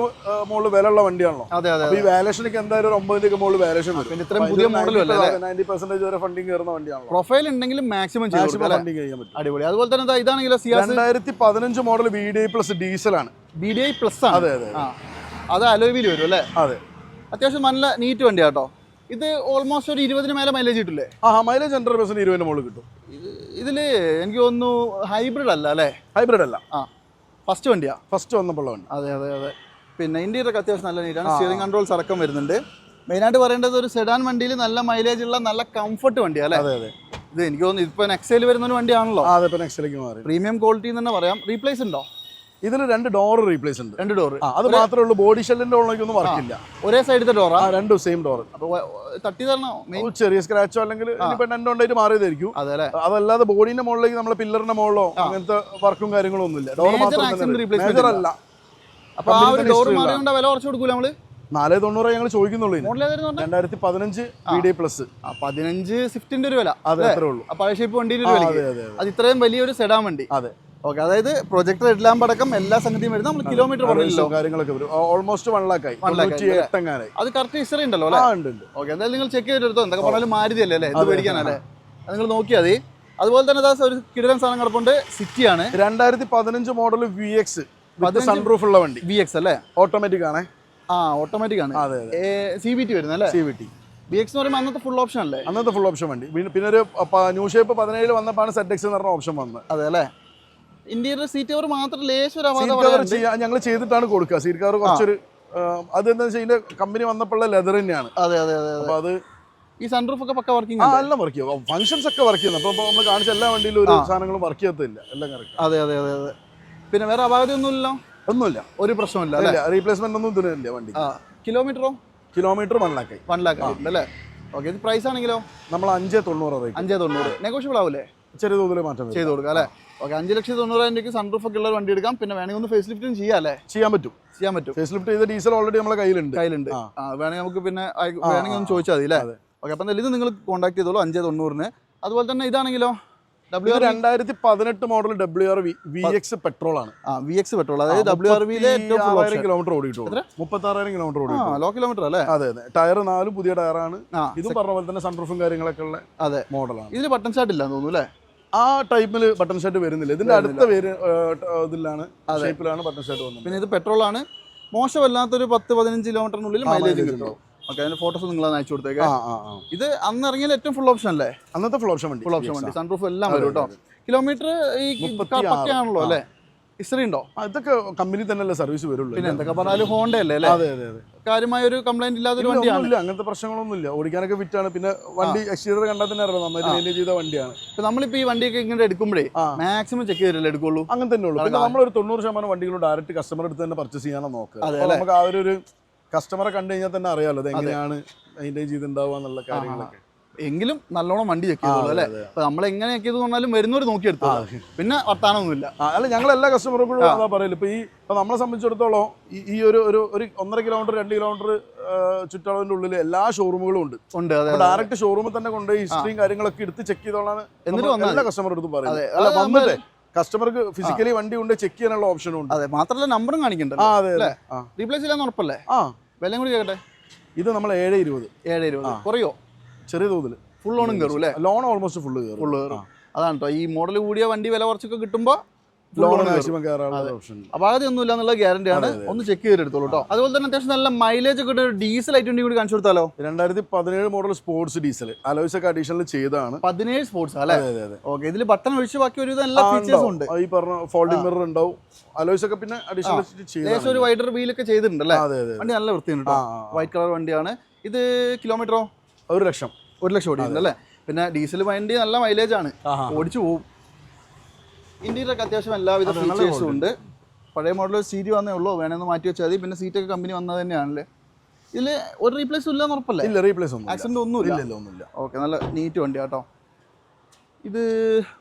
മുകളിൽ വില ഉള്ള വണ്ടിയാണല്ലോ. അതെ അപ്പൊ ഈ വാലേഷനൊക്കെ എന്തായാലും ഒരു ഒമ്പതിന്റെ മുകളിൽ വാലേഷൻ വരും. ഇത്രയും പുതിയ മോഡലും നയന്റി പെർസെന്റേജ് വരെ ഫണ്ടിങ് കയറുന്ന വണ്ടിയാണല്ലോ. പ്രൊഫൈൽ ഉണ്ടെങ്കിലും മാക്സിമം ഫണ്ടിങ് ചെയ്യാൻ പറ്റും. അടിപൊളി. അതുപോലെ തന്നെ ഇതാണെങ്കിലും രണ്ടായിരത്തി പതിനഞ്ച് model B D I plus ഡീസലാണ് B D I plus ആണ്? അതെ അതെ അത്. അലോവിയിൽ വരും അല്ലേ? അതെ. അത്യാവശ്യം നല്ല നീറ്റ് വണ്ടി കേട്ടോ. ഇത് ഓൾമോസ്റ്റ് ഒരു ഇരുപതിന് മേലെ മൈലേജ് കിട്ടില്ലേ? ആ മൈലേജ് ഹൺഡ്രഡ് പെർസെന്റ് ഇരുപതിന് മുകളിൽ കിട്ടും. ഇതിൽ എനിക്ക് തോന്നുന്നു ഹൈബ്രിഡ് അല്ല അല്ലേ? ഹൈബ്രിഡ് അല്ല. ആ. ഫസ്റ്റ് വണ്ടിയാ. ഫസ്റ്റ് വന്നപ്പോൾ വണ്ടി. അതെ അതെ അതെ. പിന്നെ ഇന്ത്യയിലൊക്കെ അത്യാവശ്യം നല്ല നീറ്റാണ് സ്റ്റിയറിംഗ് കൺട്രോൾസ് അടക്കം വരുന്നുണ്ട്. മെയിനായിട്ട് പറയേണ്ടത് ഒരു സെഡാൻ വണ്ടിയിൽ നല്ല മൈലേജ് ഉള്ള നല്ല കംഫർട്ട് വണ്ടിയാണ് അല്ലേ? അതെ അതെ. ഇത് എനിക്ക് തോന്നുന്നു ഇപ്പൊ നെക്സയിൽ വരുന്ന ഒരു വണ്ടിയാണല്ലോ. അതെ ഇപ്പൊ നെക്സയിലേക്ക് മാറി. പ്രീമിയം ക്വാളിറ്റി എന്ന് തന്നെ പറയാം. റീപ്ലേസ് ഉണ്ടോ? ഇതിൽ രണ്ട് ഡോർ റീപ്ലേസ് ഉണ്ട്. രണ്ട് ഡോർ അത് മാത്രമേ ഉള്ളൂ ബോഡി ഷെല്ലിന്റെ ഉള്ളതൊന്നും വർക്കില്ല. ഒരേ സൈഡിലെ ഡോർ ആ? രണ്ടും സെയിം ഡോർ തട്ടി തരണോ? ചെറിയ സ്ക്രാച്ചോ അല്ലെങ്കിൽ രണ്ടുണ്ടായിട്ട് മാറിയതായിരിക്കും. അതല്ലാതെ ബോഡിന്റെ മുകളിലേക്ക് നമ്മളെ പില്ലറിന്റെ മുകളിലോ അങ്ങനത്തെ വർക്കും കാര്യങ്ങളും ഒന്നുമില്ല. ഡോർ മാത്രം. അല്ല. അപ്പൊ ആ ഒരു ഡോർ. മാറിയോണ്ട് വില കുറച്ച് കൊടുക്കൂല നമ്മൾ? നാല് തൊണ്ണൂറ് ഞങ്ങൾ ചോദിക്കുന്നുള്ളൂ? രണ്ടായിരത്തി പതിനഞ്ച് ബി ഡി പ്ലസ് പതിനഞ്ച് സ്വിഫ്റ്റിന്റെ ഒരു വില. അതെ അത്രേ ഉള്ളൂ. അപ്പൊ പഴയ ഷേപ്പ് വണ്ടിയുടെ അത് ഇത്രയും വലിയൊരു സെഡാൻ വണ്ടി. അതെ. ഓക്കെ അതായത് പ്രൊജക്ടർ എല്ലാം അടക്കം എല്ലാ സംഗതിയും വരുന്നത് നമ്മൾ കിലോമീറ്റർ പറഞ്ഞില്ലല്ലോ കാര്യങ്ങളൊക്കെ വരും. ഓൾമോസ്റ്റ് വൺ ലാക്ക് ആയി. അത് കറക്റ്റ് ഹിസ്റ്ററി ഉണ്ടല്ലോ അല്ലേ? ഉണ്ട് ഉണ്ട്. ഓക്കെ എന്തായാലും നിങ്ങൾ ചെക്ക് ചെയ്തെടുത്തോ എന്തൊക്കെ പറഞ്ഞാലും മാരുതി അല്ലേ? എന്ത് മേടിക്കാനല്ലേ പേടിക്കാനല്ലേ അത്. നിങ്ങൾ നോക്കിയാൽ മതി. അതുപോലെ തന്നെ ദാ ഒരു കിടലൻ സാധനം കിടപ്പുണ്ട്. സിറ്റിയാണ്. രണ്ടായിരത്തി പതിനഞ്ച് model V X sunproof sunroof ഉള്ള വണ്ടി. വി എക്സ് അല്ലേ? ഓട്ടോമാറ്റിക് ആണേ. ആ ഓട്ടോമാറ്റിക് ആണ്. അതെ സി ബി ടി വരുന്നത് അല്ലേ? C B T B X എന്ന് പറയുമ്പോൾ അന്നത്തെ ഫുൾ ഓപ്ഷൻ അല്ലേ? അന്നത്തെ ഫുൾ ഓപ്ഷൻ വണ്ടി. പിന്നെ- പിന്നെ ഒരു ന്യൂ ഷേപ്പ് പതിനേഴ് വന്നപ്പോൾ സെറ്റ് എക്സ് എന്ന് പറഞ്ഞ ഓപ്ഷൻ വന്നത്. അതെ അല്ലേ? ഇന്ത്യയുടെ സീറ്റ് കവർ മാത്രം ലേശം. ഞങ്ങൾ ചെയ്തിട്ടാണ് കൊടുക്കുക. സീറ്റ് കവർ കുറച്ചൊരു അതെന്താ വെച്ചാൽ ഇതിന്റെ കമ്പനി വന്നപ്പോഴുള്ള ലെതർ തന്നെയാണ്. അതെ അതെ അതെ അതെ. അപ്പൊ അത് ഈ സൺറൂഫ് ഒക്കെ പക്ക വർക്കിംഗ് എല്ലാം വർക്ക് ചെയ്യും. ഫംഗ്ഷൻസ് ഒക്കെ വർക്ക് ചെയ്യുന്നത് അപ്പൊ നമ്മൾ കാണിച്ച എല്ലാ വണ്ടിയിലും ഒരു സാധനങ്ങളും വർക്ക് ചെയ്യത്തില്ല. എല്ലാം കറക്റ്റ് അതെ അതെ അതെ അതെ. പിന്നെ വേറെ അപാകതയൊന്നുമില്ലല്ലോ ഒന്നുമില്ല. ഒരു പ്രശ്നമില്ല അല്ല? റീപ്ലേസ്മെന്റ് ഒന്നും ഇതിനില്ല വണ്ടി കിലോമീറ്ററോ kilometre one lakh one lakh അല്ലേ? ഓക്കെ ഇത് പ്രൈസ് ആണെങ്കിലോ? നമ്മൾ അഞ്ചേ തൊണ്ണൂറ് അഞ്ചേ തൊണ്ണൂറ്. നെഗോഷ്യബിൾ ആവൂലേ? ചെറിയ തോതിൽ മാറ്റം ചെയ്ത് കൊടുക്കാം അല്ലേ? ഓക്കെ അഞ്ച് ലക്ഷത്തി തൊണ്ണൂറായിരം രൂപയ്ക്ക് സൺറൂഫ് ഒക്കെ ഉള്ള വണ്ടി എടുക്കാം. പിന്നെ വേണമെങ്കിൽ ഒന്ന് ഫേസ് ലിഫ്റ്റും ചെയ്യാം അല്ലേ? ചെയ്യാൻ പറ്റും. ചെയ്യാൻ പറ്റും. ഫേസ് ലിഫ്റ്റ് ചെയ്ത ഡീസൽ ഓൾറെഡി നമ്മുടെ കയ്യിലുണ്ട്. കയ്യിലുണ്ട്. ആ. വേണമെങ്കിൽ നമുക്ക് പിന്നെ വേണമെങ്കിൽ ഒന്ന് ചോദിച്ചാൽ മതി അല്ലേ. ഓക്കെ അപ്പം എന്തായാലും ഇത് നിങ്ങൾ കോൺടാക്ട് ചെയ്തോളൂ അഞ്ച് തൊണ്ണൂറിന്. അതുപോലെ തന്നെ ഇതാണെങ്കിലോ? ഡബ്ല്യു ആർ രണ്ടായിരത്തി പതിനെട്ട് model W R V X petrol ആണ്. ആ വി എക്സ് പെട്രോൾ അതായത് ഡബ്ല്യു ആർ വിയിലെ option. കിലോമീറ്റർ ഓടിയിട്ടുള്ളൂ. മുപ്പത്തി ആറായിരം കിലോമീറ്റർ ഓടിയിട്ടുള്ളൂ. ലോ കിലോമീറ്റർ അല്ലേ? അതെ അതെ. ടയർ നാലും പുതിയ ടയറാണ് ഇതും പറഞ്ഞ പോലെ തന്നെ സൺറൂഫും കാര്യങ്ങളൊക്കെ ഉള്ള അതെ. മോഡലാണ് ഇതിൽ ബട്ടൺ ചാട്ടില്ല ഇല്ല തോന്നുന്നു അല്ലേ? ആ ടൈപ്പിൽ ബട്ടൺ ഷർട്ട് വരുന്നില്ല. ഇതിന്റെ അടുത്ത പേര് ഇതിലാണ്. ഷേപ്പിലാണ് ബട്ടൺ ഷർട്ട് വന്നത്. പിന്നെ ഇത് പെട്രോൾ ആണ് മോശമല്ലാത്തൊരു പത്ത് പതിനഞ്ച് കിലോമീറ്ററിനുള്ളിൽ മൈലേജ് കിട്ടും. ഓക്കെ അതിന്റെ ഫോട്ടോസ് നിങ്ങൾ അയച്ചു കൊടുത്തേക്ക്. ഇത് അന്ന് ഇറങ്ങിയ ഏറ്റവും ഫുൾ ഓപ്ഷൻ അല്ലേ? അന്നത്തെ ഫുൾ ഓപ്ഷൻ വണ്ടി. ഫുൾ ഓപ്ഷൻ വണ്ടി. സൺറൂഫ് എല്ലാം വരും കേട്ടോ. കിലോമീറ്റർ ഈ. പക്കയാണല്ലോ അല്ലേ? ഹിസ്റ്ററി ഉണ്ടോ? അതൊക്കെ ഇതൊക്കെ കമ്പനി തന്നെയല്ലേ സർവീസ് വരുള്ളൂ. പിന്നെ എന്തൊക്കെ പറഞ്ഞാലും ഹോണ്ട അല്ലേ അതെ അതെ അതെ. കാര്യമായ ഒരു കംപ്ലൈന്റ് ഇല്ലാത്തൊരു ഇല്ല, വണ്ടിയാണ്. അങ്ങനത്തെ പ്രശ്നങ്ങളൊന്നും ഇല്ല ഓടിക്കാനൊക്കെ ഫിറ്റാണ് പിന്നെ വണ്ടി എക്സ്റ്റീരിയർ കണ്ടാൽ തന്നെ അറിയാം നന്നായിട്ട് മെയിന്റെയിൻ ചെയ്ത വണ്ടിയാണ്. ഇപ്പൊ നമ്മളിപ്പോ ഈ വണ്ടിയൊക്കെ ഇങ്ങനെ എടുക്കുമ്പോഴേ മാക്സിമം ചെക്ക് ചെയ്തല്ലേ എടുക്കുള്ളൂ? അങ്ങനെ തന്നെ ഉള്ളൂ. നമ്മൾ ഒരു തൊണ്ണൂറ് ശതമാനം വണ്ടികൾ ഡയറക്റ്റ് കസ്റ്റമർ എടുത്ത് തന്നെ പർച്ചേസ് ചെയ്യാനാണ് നോക്കുക. നമുക്ക് ആ ഒരു ഒരു കസ്റ്റമറെ കണ്ടു കഴിഞ്ഞാൽ തന്നെ അറിയാമല്ലോ അത്. എങ്ങനെയാണ് മെയിന്റെയിൻ ചെയ്തിട്ടുണ്ടാവുക എന്നുള്ള കാര്യങ്ങളൊക്കെ. എങ്കിലും നല്ലോണം വണ്ടി ചെക്ക് ചെയ്തോളൂ അല്ലേ? അപ്പൊ നമ്മൾ എങ്ങനെ ചെക്ക് ചെയ്തു പറഞ്ഞാലും വരുന്നവർ നോക്കിയെടുത്തു. പിന്നെ വർത്താനൊന്നുമില്ല. അല്ല ഞങ്ങൾ എല്ലാ കസ്റ്റമർക്കും പറയില്ല പറയൽ. ഇപ്പൊ ഈ നമ്മളെ സംബന്ധിച്ചിടത്തോളം ഈ- ഒരു ഒരു ഒരു ഒന്നര കിലോമീറ്റർ രണ്ട് കിലോമീറ്റർ ചുറ്റളവിന്റെ ഉള്ളിൽ എല്ലാ ഷോറൂമുകളും ഉണ്ട്. ഉണ്ട് അതെ ഡയറക്റ്റ് ഷോറൂമിൽ തന്നെ കൊണ്ട് ഹിസ്റ്ററിയും കാര്യങ്ങളൊക്കെ എടുത്ത് ചെക്ക് ചെയ്തോളാണ് എന്നിട്ട് എല്ലാ കസ്റ്റമർ എടുത്ത്. പറയുന്നത് വന്നിട്ട് കസ്റ്റമർക്ക് ഫിസിക്കലി വണ്ടി കൊണ്ട് ചെക്ക് ചെയ്യാനുള്ള ഓപ്ഷനും ഉണ്ട്. അതെ മാത്രമല്ല നമ്പറും കാണിക്കണ്ടല്ലോ റീപ്ലേസ് ചെയ്യാൻ ഉറപ്പല്ലേ? ആ. വിലയും കൂടി കേട്ടെ ഇത് നമ്മൾ ഏഴ് ഇരുപത്. ഏഴ് ഇരുപത്. കുറയോ? ചെറിയ തോതിൽ ഫുൾ ലോണും കയറും അല്ലേ? ലോൺ ഓൾമോസ്റ്റ് ഫുള്ള് കയറും ഫുള്ള് കയറും അതാണ് കേട്ടോ ഈ മോഡൽ കൂടിയ വണ്ടി വില കുറച്ചൊക്കെ കിട്ടുമ്പോൾ ലോൺ മാക്സിമം കയറാനുള്ള ഓപ്ഷൻ അപാകത ഒന്നും ഇല്ല എന്നുള്ള ഗ്യാരണ്ടി ആണ്. ഒന്ന് ചെക്ക് ചെയ്തെടുത്തോളൂ കേട്ടോ അതുപോലെ തന്നെ അത്യാവശ്യം നല്ല മൈലേജ് ഒക്കെ ഒരു ഡീസൽ ഐറ്റം കൂടി കാണിച്ചു കൊടുത്താലോ? രണ്ടായിരത്തി പതിനേഴ് മോഡൽ സ്പോർട്സ് ഡീസൽ അലോയ്സ് ഒക്കെ അഡീഷണൽ ചെയ്താണ് പതിനേഴ് സ്പോർട്സ് അല്ലേ? ഓക്കെ ഇതിൽ ബട്ടൺ ഒഴിച്ച് ബാക്കി ഒരു എല്ലാ ഫീച്ചേഴ്സും ഉണ്ട്. ഈ പറഞ്ഞ ഫോൾഡിംഗ് മിറർ ഉണ്ടാവും. അലോയ്സ് ഒക്കെ പിന്നെ അഡീഷണൽ ഒരു വൈഡർ വീൽ ഒക്കെ ചെയ്തിട്ടുണ്ട് അല്ലേ? വണ്ടി നല്ല വൃത്തിയുണ്ട് കേട്ടോ. വൈറ്റ് കളർ വണ്ടിയാണ്. ഇത് കിലോമീറ്ററോ ഒരു ലക്ഷം. ഒരു ലക്ഷം ഓടിയിട്ടുണ്ട് അല്ലേ പിന്നെ ഡീസൽ വണ്ടി നല്ല മൈലേജ് ആണ്. ഓടിച്ചു പോവും. ഇന്ത്യയിലൊക്കെ അത്യാവശ്യം എല്ലാവിധ ഫീച്ചേഴ്സും ഉണ്ട്. പഴയ മോഡൽ സീറ്റ് വന്നേ ഉള്ളൂ. വേണമെന്ന് മാറ്റി വെച്ചാൽ മതി. പിന്നെ സീറ്റൊക്കെ കമ്പനി വന്നത് തന്നെയാണല്ലേ? ഇതിൽ ഒരു റീപ്ലേസ് ഇല്ല ഉറപ്പല്ലേ? ഇല്ല റീപ്ലേസ് ഒന്നും ആക്സിഡന്റ് ഒന്നും ഇല്ല ഇല്ല ഒന്നുമില്ല. ഓക്കെ നല്ല നീറ്റ് വണ്ടി കേട്ടോ ഇത്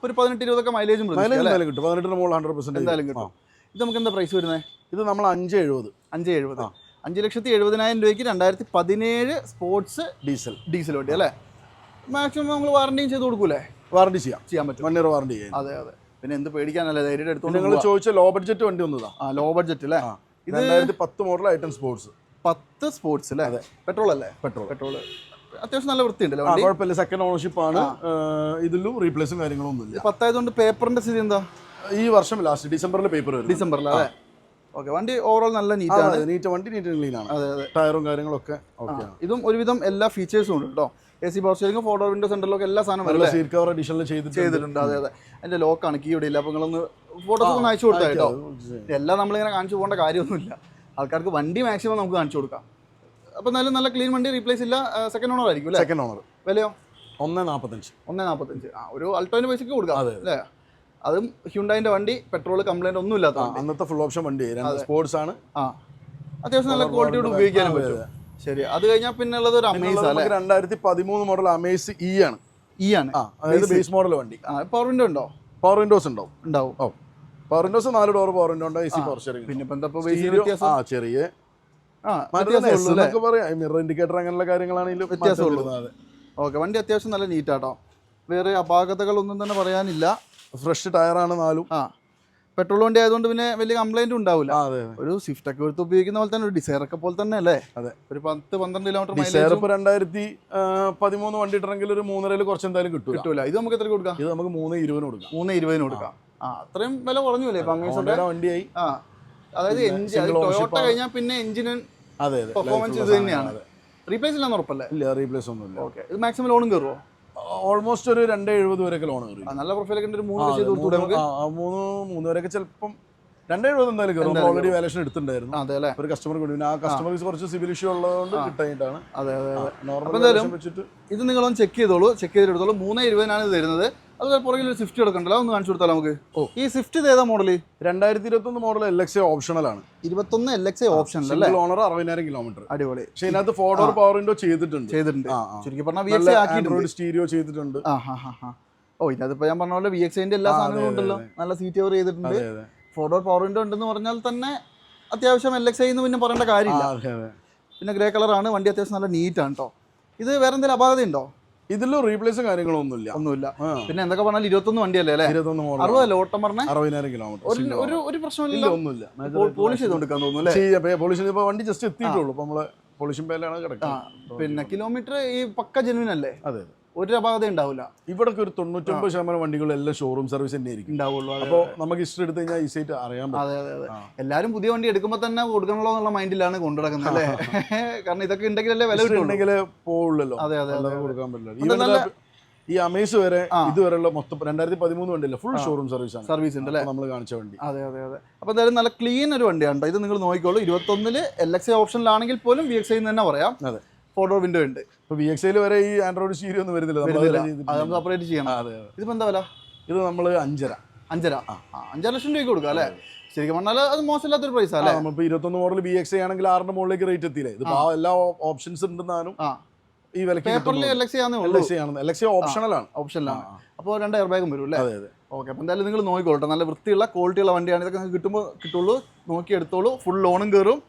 ഒരു പതിനെട്ട് ഇരുപതൊക്കെ മൈലേജും മൈലേജ് കിട്ടും. പതിനെട്ടിന് മുകളിൽ ഹൺഡ്രഡ് പെർസെന്റ് എന്തായാലും കിട്ടും. ഇത് നമുക്ക് എന്താ പ്രൈസ് വരുന്നത് ഇത് നമ്മൾ അഞ്ച് എഴുപത്. അഞ്ച് എഴുപത്. അഞ്ച് ലക്ഷത്തി എഴുപതിനായിരം രൂപയ്ക്ക് രണ്ടായിരത്തി പതിനേഴ് സ്പോർട്സ് ഡീസൽ. ഡീസൽ വണ്ടി അല്ലേ? മാക്സിമം നമ്മൾ വാറണ്ടിയും ചെയ്ത് കൊടുക്കൂലേ? വാറണ്ടി ചെയ്യാം. ചെയ്യാൻ പറ്റും. വൺ ഇയർ വാറണ്ടി ചെയ്യാം. അതെ അതെ. പിന്നെ എന്ത് പേടിക്കാനല്ലേ? ധൈര്യം എടുത്തോണ്ട് നിങ്ങൾ ചോദിച്ച ലോ ബഡ്ജറ്റ് വണ്ടി ഒന്നതാ ആ ലോ ബഡ്ജറ്റ് അല്ലേ ഇത് രണ്ടായിരത്തി പത്ത് മോഡൽ ഐറ്റം സ്പോർട്സ് പത്ത് സ്പോർട്സ് അല്ലേ അതെ. പെട്രോൾ അല്ലേ? പെട്രോൾ പെട്രോൾ അത്യാവശ്യം നല്ല വൃത്തിയുണ്ടല്ലോ കുഴപ്പമില്ല. സെക്കൻഡ് ഓണർഷിപ്പ് ആണ്. ഇതിലും റീപ്ലേസും കാര്യങ്ങളും ഒന്നും ഇല്ല പത്തായതുകൊണ്ട് പേപ്പറിന്റെ സ്ഥിതി എന്താ? ഈ വർഷം ലാസ്റ്റ് ഡിസംബറിൽ പേപ്പർ വരും ഡിസംബറിൽ അതെ. ഓക്കെ വണ്ടി ഓവറോൾ നല്ല നീറ്റാണ് നീറ്റ് വണ്ടി നീറ്റ് ക്ലീൻ ആണ്. അതെ അതെ. ടയറും കാര്യങ്ങളൊക്കെ ഓക്കെ ഇതും ഒരുവിധം എല്ലാ ഫീച്ചേഴ്സും ഉണ്ട് കേട്ടോ A C power steering photo window സെന്ററിലൊക്കെ എല്ലാ സാധനം നല്ല സീറ്റ് കവർ അഡീഷണൽ ചെയ്തിട്ട് ചെയ്തിട്ടുണ്ട്. അതെ അതെ. അതിന്റെ ലോക്കാണ് കീ ഇവിടെ ഇല്ല. അപ്പോൾ നിങ്ങളൊന്ന് ഫോട്ടോസ് ഒന്ന് അയച്ചു കൊടുത്താൽ കേട്ടോ? എല്ലാം നമ്മളിങ്ങനെ കാണിച്ചു പോകേണ്ട കാര്യമൊന്നുമില്ല. ആൾക്കാർക്ക് വണ്ടി മാക്സിമം നമുക്ക് കാണിച്ചു കൊടുക്കാം. അപ്പോൾ നല്ല നല്ല ക്ലീൻ വണ്ടി റീപ്ലേസ് ഇല്ല സെക്കൻഡ് ഓണർ ആയിരിക്കും അല്ലേ? സെക്കൻഡ് ഓണർ വിലയോ? ഒന്ന് നാൽപ്പത്തഞ്ച് ഒന്ന് നാൽപ്പത്തഞ്ച് ആ ഒരു അൾട്ടോന്റെ പൈസക്ക് കൊടുക്കാം അതെ. അല്ലേ? അതും ഹ്യുണ്ടായിന്റെ വണ്ടി പെട്രോൾ കംപ്ലൈന്റ് ഒന്നും ഇല്ലാത്ത അന്നത്തെ ഫുൾ ഓപ്ഷൻ വണ്ടി സ്പോർട്സ് ആണ്. ആ. അത്യാവശ്യം നല്ല ക്വാളിറ്റിയോട് ഉപയോഗിക്കാനും പറ്റും. ശരി. അത് കഴിഞ്ഞാൽ പിന്നെ ഉള്ളത് ഒരു അമേസ് അല്ലേ? രണ്ടായിരത്തി പതിമൂന്ന് മോഡൽ അമേസ് ഇ ആണ്. ഇ ആണ്. ആ അതായത് ബേസ് മോഡൽ വണ്ടി. പവർ വിൻഡോ ഉണ്ടോ? പവർ വിൻഡോസ് ഉണ്ടാവും. ഉണ്ടാവും. ഓ. പവർ വിൻഡോസ് നാല് ഡോർ പവർ വിൻഡോ ഉണ്ടോ എ സി പവർ ഷെയറിംഗ് പിന്നെ ആ ചെറിയ. പറയാം. മിറർ ഇൻഡിക്കേറ്റർ അങ്ങനെയുള്ള കാര്യങ്ങളാണെങ്കിലും വ്യത്യാസമുള്ളൂ. ഓക്കെ വണ്ടി അത്യാവശ്യം നല്ല നീറ്റാട്ടോ വേറെ അപാകതകളൊന്നും തന്നെ പറയാനില്ല. ഫ്രഷ് ടയറാണ് നാലും. ആ. പെട്രോൾ വണ്ടി ആയതുകൊണ്ട് പിന്നെ വലിയ കംപ്ലൈന്റ് ഉണ്ടാവില്ല. ഒരു സ്വിഫ്റ്റ് ഒക്കെ എടുത്ത് ഉപയോഗിക്കുന്ന പോലെ തന്നെ ഒരു ഡിസൈർ ഒക്കെ പോലെ തന്നെ അല്ലേ? അതെ. ഒരു പത്ത് പന്ത്രണ്ട് കിലോമീറ്റർ ഡിസൈർ ഇപ്പൊ രണ്ടായിരത്തി പതിമൂന്ന് വണ്ടി ഇട്ടെങ്കിൽ ഒരു മൂന്നരയിൽ കുറച്ച് എന്തായാലും കിട്ടും കിട്ടൂല. ഇത് നമുക്ക് എത്ര കൊടുക്കാം? ഇത് നമുക്ക് മൂന്ന് ഇരുപതിന് കൊടുക്കാം. മൂന്ന് ഇരുപതിന് കൊടുക്കാം. ആ. അത്രയും വില കുറഞ്ഞു അല്ലേ? വണ്ടിയായി. ആ. അതായത് എഞ്ചിൻ ടൊയോട്ട കഴിഞ്ഞാൽ പിന്നെ എഞ്ചിന് പെർഫോമൻസ് ഇത് തന്നെയാണ്. റീപ്ലേസ് ഇല്ലാന്ന് ഉറപ്പല്ലേ? ഇല്ല റീപ്ലേസ് ഒന്നും ഇല്ല ഓക്കെ ഇത് മാക്സിമം ലോണും കയറുമോ ഓൾമോസ്റ്റ് ഒരു രണ്ട് എഴുപത് വരെയൊക്കെ ലോൺ കയറി. നല്ല പ്രൊഫൈലൊക്കെ ഒരു മൂന്ന് ചെയ്ത് കൊടുത്തൂടെ നമുക്ക്. മൂന്ന് മൂന്ന് വരെയൊക്കെ ചിലപ്പം രണ്ട് എഴുപത് എന്തായാലും കയറും. ഓൾറെഡി വാലേഷൻ എടുത്തിട്ടുണ്ടായിരുന്നു. അതെ അല്ലേ? ഒരു കസ്റ്റമർ കൊണ്ട് പിന്നെ ആ കസ്റ്റമർക്ക് കുറച്ച് സിവിൽ ഇഷ്യൂ ഉള്ളതുകൊണ്ട് കിട്ടാനായിട്ടാണ് അതെ അതെ അതെ. നോർമൽ വെച്ചിട്ട് ഇത് നിങ്ങളൊന്ന് ചെക്ക് ചെയ്തോളൂ. ചെക്ക് ചെയ്തെടുത്തോളൂ. മൂന്ന് ഇരുപതിനാണ് ഇത് തരുന്നത്. അതുപോലെ പുറകിൽ ഒരു സ്വിഫ്റ്റ് എടുക്കണ്ടല്ലോ? ഒന്ന് കാണിച്ചു കൊടുത്താൽ നമുക്ക്? ഓ. ഈ സ്വിഫ്റ്റ് ഏതാ മോഡൽ രണ്ടായിരത്തി ഇരുപത്തൊന്ന് മോഡൽ എൽ എക്സ് ഓപ്ഷണൽ ആണ്. ഇരുപത്തൊന്ന് എൽ എക്സ് ഓപ്ഷൻ ഓണർ അറുപതിനായിരം കിലോമീറ്റർ അടിപൊളി. പക്ഷെ ഇതിനകത്ത് ഫോർ ഡോർ പവർ വിൻഡോ ചെയ്തിട്ടുണ്ട്. ചെയ്തിട്ടുണ്ട്. ചുരുക്കി പറഞ്ഞാൽ വി എക്സ് ആക്കിയിട്ടുണ്ട്. സ്റ്റീരിയോ ചെയ്തിട്ടുണ്ട്. ഓ ഇതിനകത്ത് ഞാൻ പറഞ്ഞ പോലെ വി എക്സ് ഐന്റെ എല്ലാ സാധനങ്ങളും ഉണ്ടല്ലോ. നല്ല സീറ്റ് കവർ ചെയ്തിട്ടുണ്ട്. ഫോർ ഡോർ പവർ വിൻഡോ ഉണ്ടെന്ന് പറഞ്ഞാൽ തന്നെ അത്യാവശ്യം എൽ എക്സ് എന്ന് പിന്നെ പറയേണ്ട കാര്യമില്ല. പിന്നെ ഗ്രേ കളറാണ് വണ്ടി അത്യാവശ്യം നല്ല നീറ്റാണ് ആണ് കേട്ടോ ഇത് വേറെ എന്തെങ്കിലും അപാകത ഇതിലും റീപ്ലേസും കാര്യങ്ങളും ഒന്നുമില്ല. ഒന്നുമില്ല പിന്നെ എന്തൊക്കെ പറഞ്ഞാൽ ഇരുപത്തൊന്ന് വണ്ടിയല്ലേ അല്ലേ? ഇരുപത്തൊന്ന് അറുപതല്ലേ ഓട്ടം പറഞ്ഞ അറുപതിനായിരം കിലോമീറ്റർ ഒരു ഒരു പ്രശ്നമില്ല ഒന്നുമില്ല. പോളിഷ് ചെയ്ത് കൊടുക്കാൻ തോന്നുന്നു അല്ലേ? ചെയ്യാം പോളിഷൻ ഇപ്പൊ വണ്ടി ജസ്റ്റ് എത്തിയിട്ടുള്ളൂ. അപ്പോൾ നമ്മൾ പോളിഷൻ പേലാണ് കിടക്കുന്നത്. പിന്നെ കിലോമീറ്റർ ഈ പക്ക ജെനുവിൻ അല്ലേ? അതെ അതെ. ഒരു അപാകത ഉണ്ടാവില്ല. ഇവിടെ ഒരു തൊണ്ണൂറ്റൊമ്പത് ശതമാനം വണ്ടികളെല്ലാം ഷോറൂം സർവീസ് തന്നെ ആയിരിക്കും. ഉണ്ടാവുള്ളൂ അപ്പോൾ നമുക്ക് ഇഷ്ടം എടുത്ത് കഴിഞ്ഞാൽ ഈസി ആയിട്ട് അറിയാൻ അതെ അതെ അതെ. എല്ലാവരും പുതിയ വണ്ടി എടുക്കുമ്പോൾ തന്നെ കൊടുക്കണല്ലോ എന്നുള്ള മൈൻഡിലാണ് കൊണ്ടുനടക്കുന്നത് അല്ലേ? കാരണം ഇതൊക്കെ ഉണ്ടെങ്കിലല്ലേ വില കിട്ടുണ്ടെങ്കിൽ പോവുള്ളല്ലോ. അതെ അതെ കൊടുക്കാൻ പറ്റില്ല. ഈ അമേസ് വരെ ഇതുവരെയുള്ള മൊത്തം രണ്ടായിരത്തി പതിമൂന്ന് വണ്ടിയില്ല ഫുൾ ഷോറൂം സർവീസ് ആണ്. സർവീസ് ഉണ്ട് അല്ലേ? നമ്മൾ കാണിച്ച വണ്ടി. അതെ അതെ അതെ. അപ്പോൾ എന്തായാലും നല്ല ക്ലീൻ ഒരു വണ്ടിയാണ്. ഇത് നിങ്ങൾ നോക്കിക്കോളൂ. ഇരുപത്തൊന്നിൽ എൽ എക്സ് ഓപ്ഷനിലാണെങ്കിൽ പോലും വി എക്സ് ഐ തന്നെ പറയാം. അതെ. ഡോർ വിൻഡോ ഉണ്ട്. ഇപ്പൊ വി എക്സ് വരെ ഈ ആൻഡ്രോയിഡ് സ്റ്റീരിയോ ഒന്നും വരുന്നില്ല. അത് നമുക്ക് ചെയ്യണം അതെ എന്താ വില? ഇത് നമ്മൾ അഞ്ചര. അഞ്ചര. ആ അഞ്ചര ലക്ഷം രൂപയ്ക്ക് കൊടുക്കുക അല്ലേ? ശരിക്കും പറഞ്ഞാൽ അത് മോശമില്ലാത്തൊരു പ്രൈസ് അല്ലേ? നമ്മളിപ്പോ ഇരുപത്തൊന്ന് മോഡൽ ബി എക്സ് ആണെങ്കിൽ ആറിന്റെ മുകളിലേക്ക് റേറ്റ് എത്തിയില്ലേ? ഇത് ആ. എല്ലാ ഓപ്ഷൻസ് ഉണ്ടെന്നാലും ഈ വിലക്ക് പേപ്പറിൽ എൽ എക്സ് ആണെന്നേ എൽ എക്സ് ഓപ്ഷണലാണ് ഓപ്ഷനിലാണ് അപ്പോൾ രണ്ട് എയർ ബാഗും വരും അല്ലേ? അതെ അതെ. ഓക്കെ അപ്പോൾ എന്തായാലും നിങ്ങൾ നോക്കിക്കോട്ടെ നല്ല വൃത്തിയുള്ള ക്വാളിറ്റിയുള്ള വണ്ടിയാണ്. ഇതൊക്കെ നിങ്ങൾക്ക് കിട്ടുമ്പോൾ കിട്ടുള്ളൂ. നോക്കി എടുത്തോളൂ. ഫുൾ ലോണും കയറും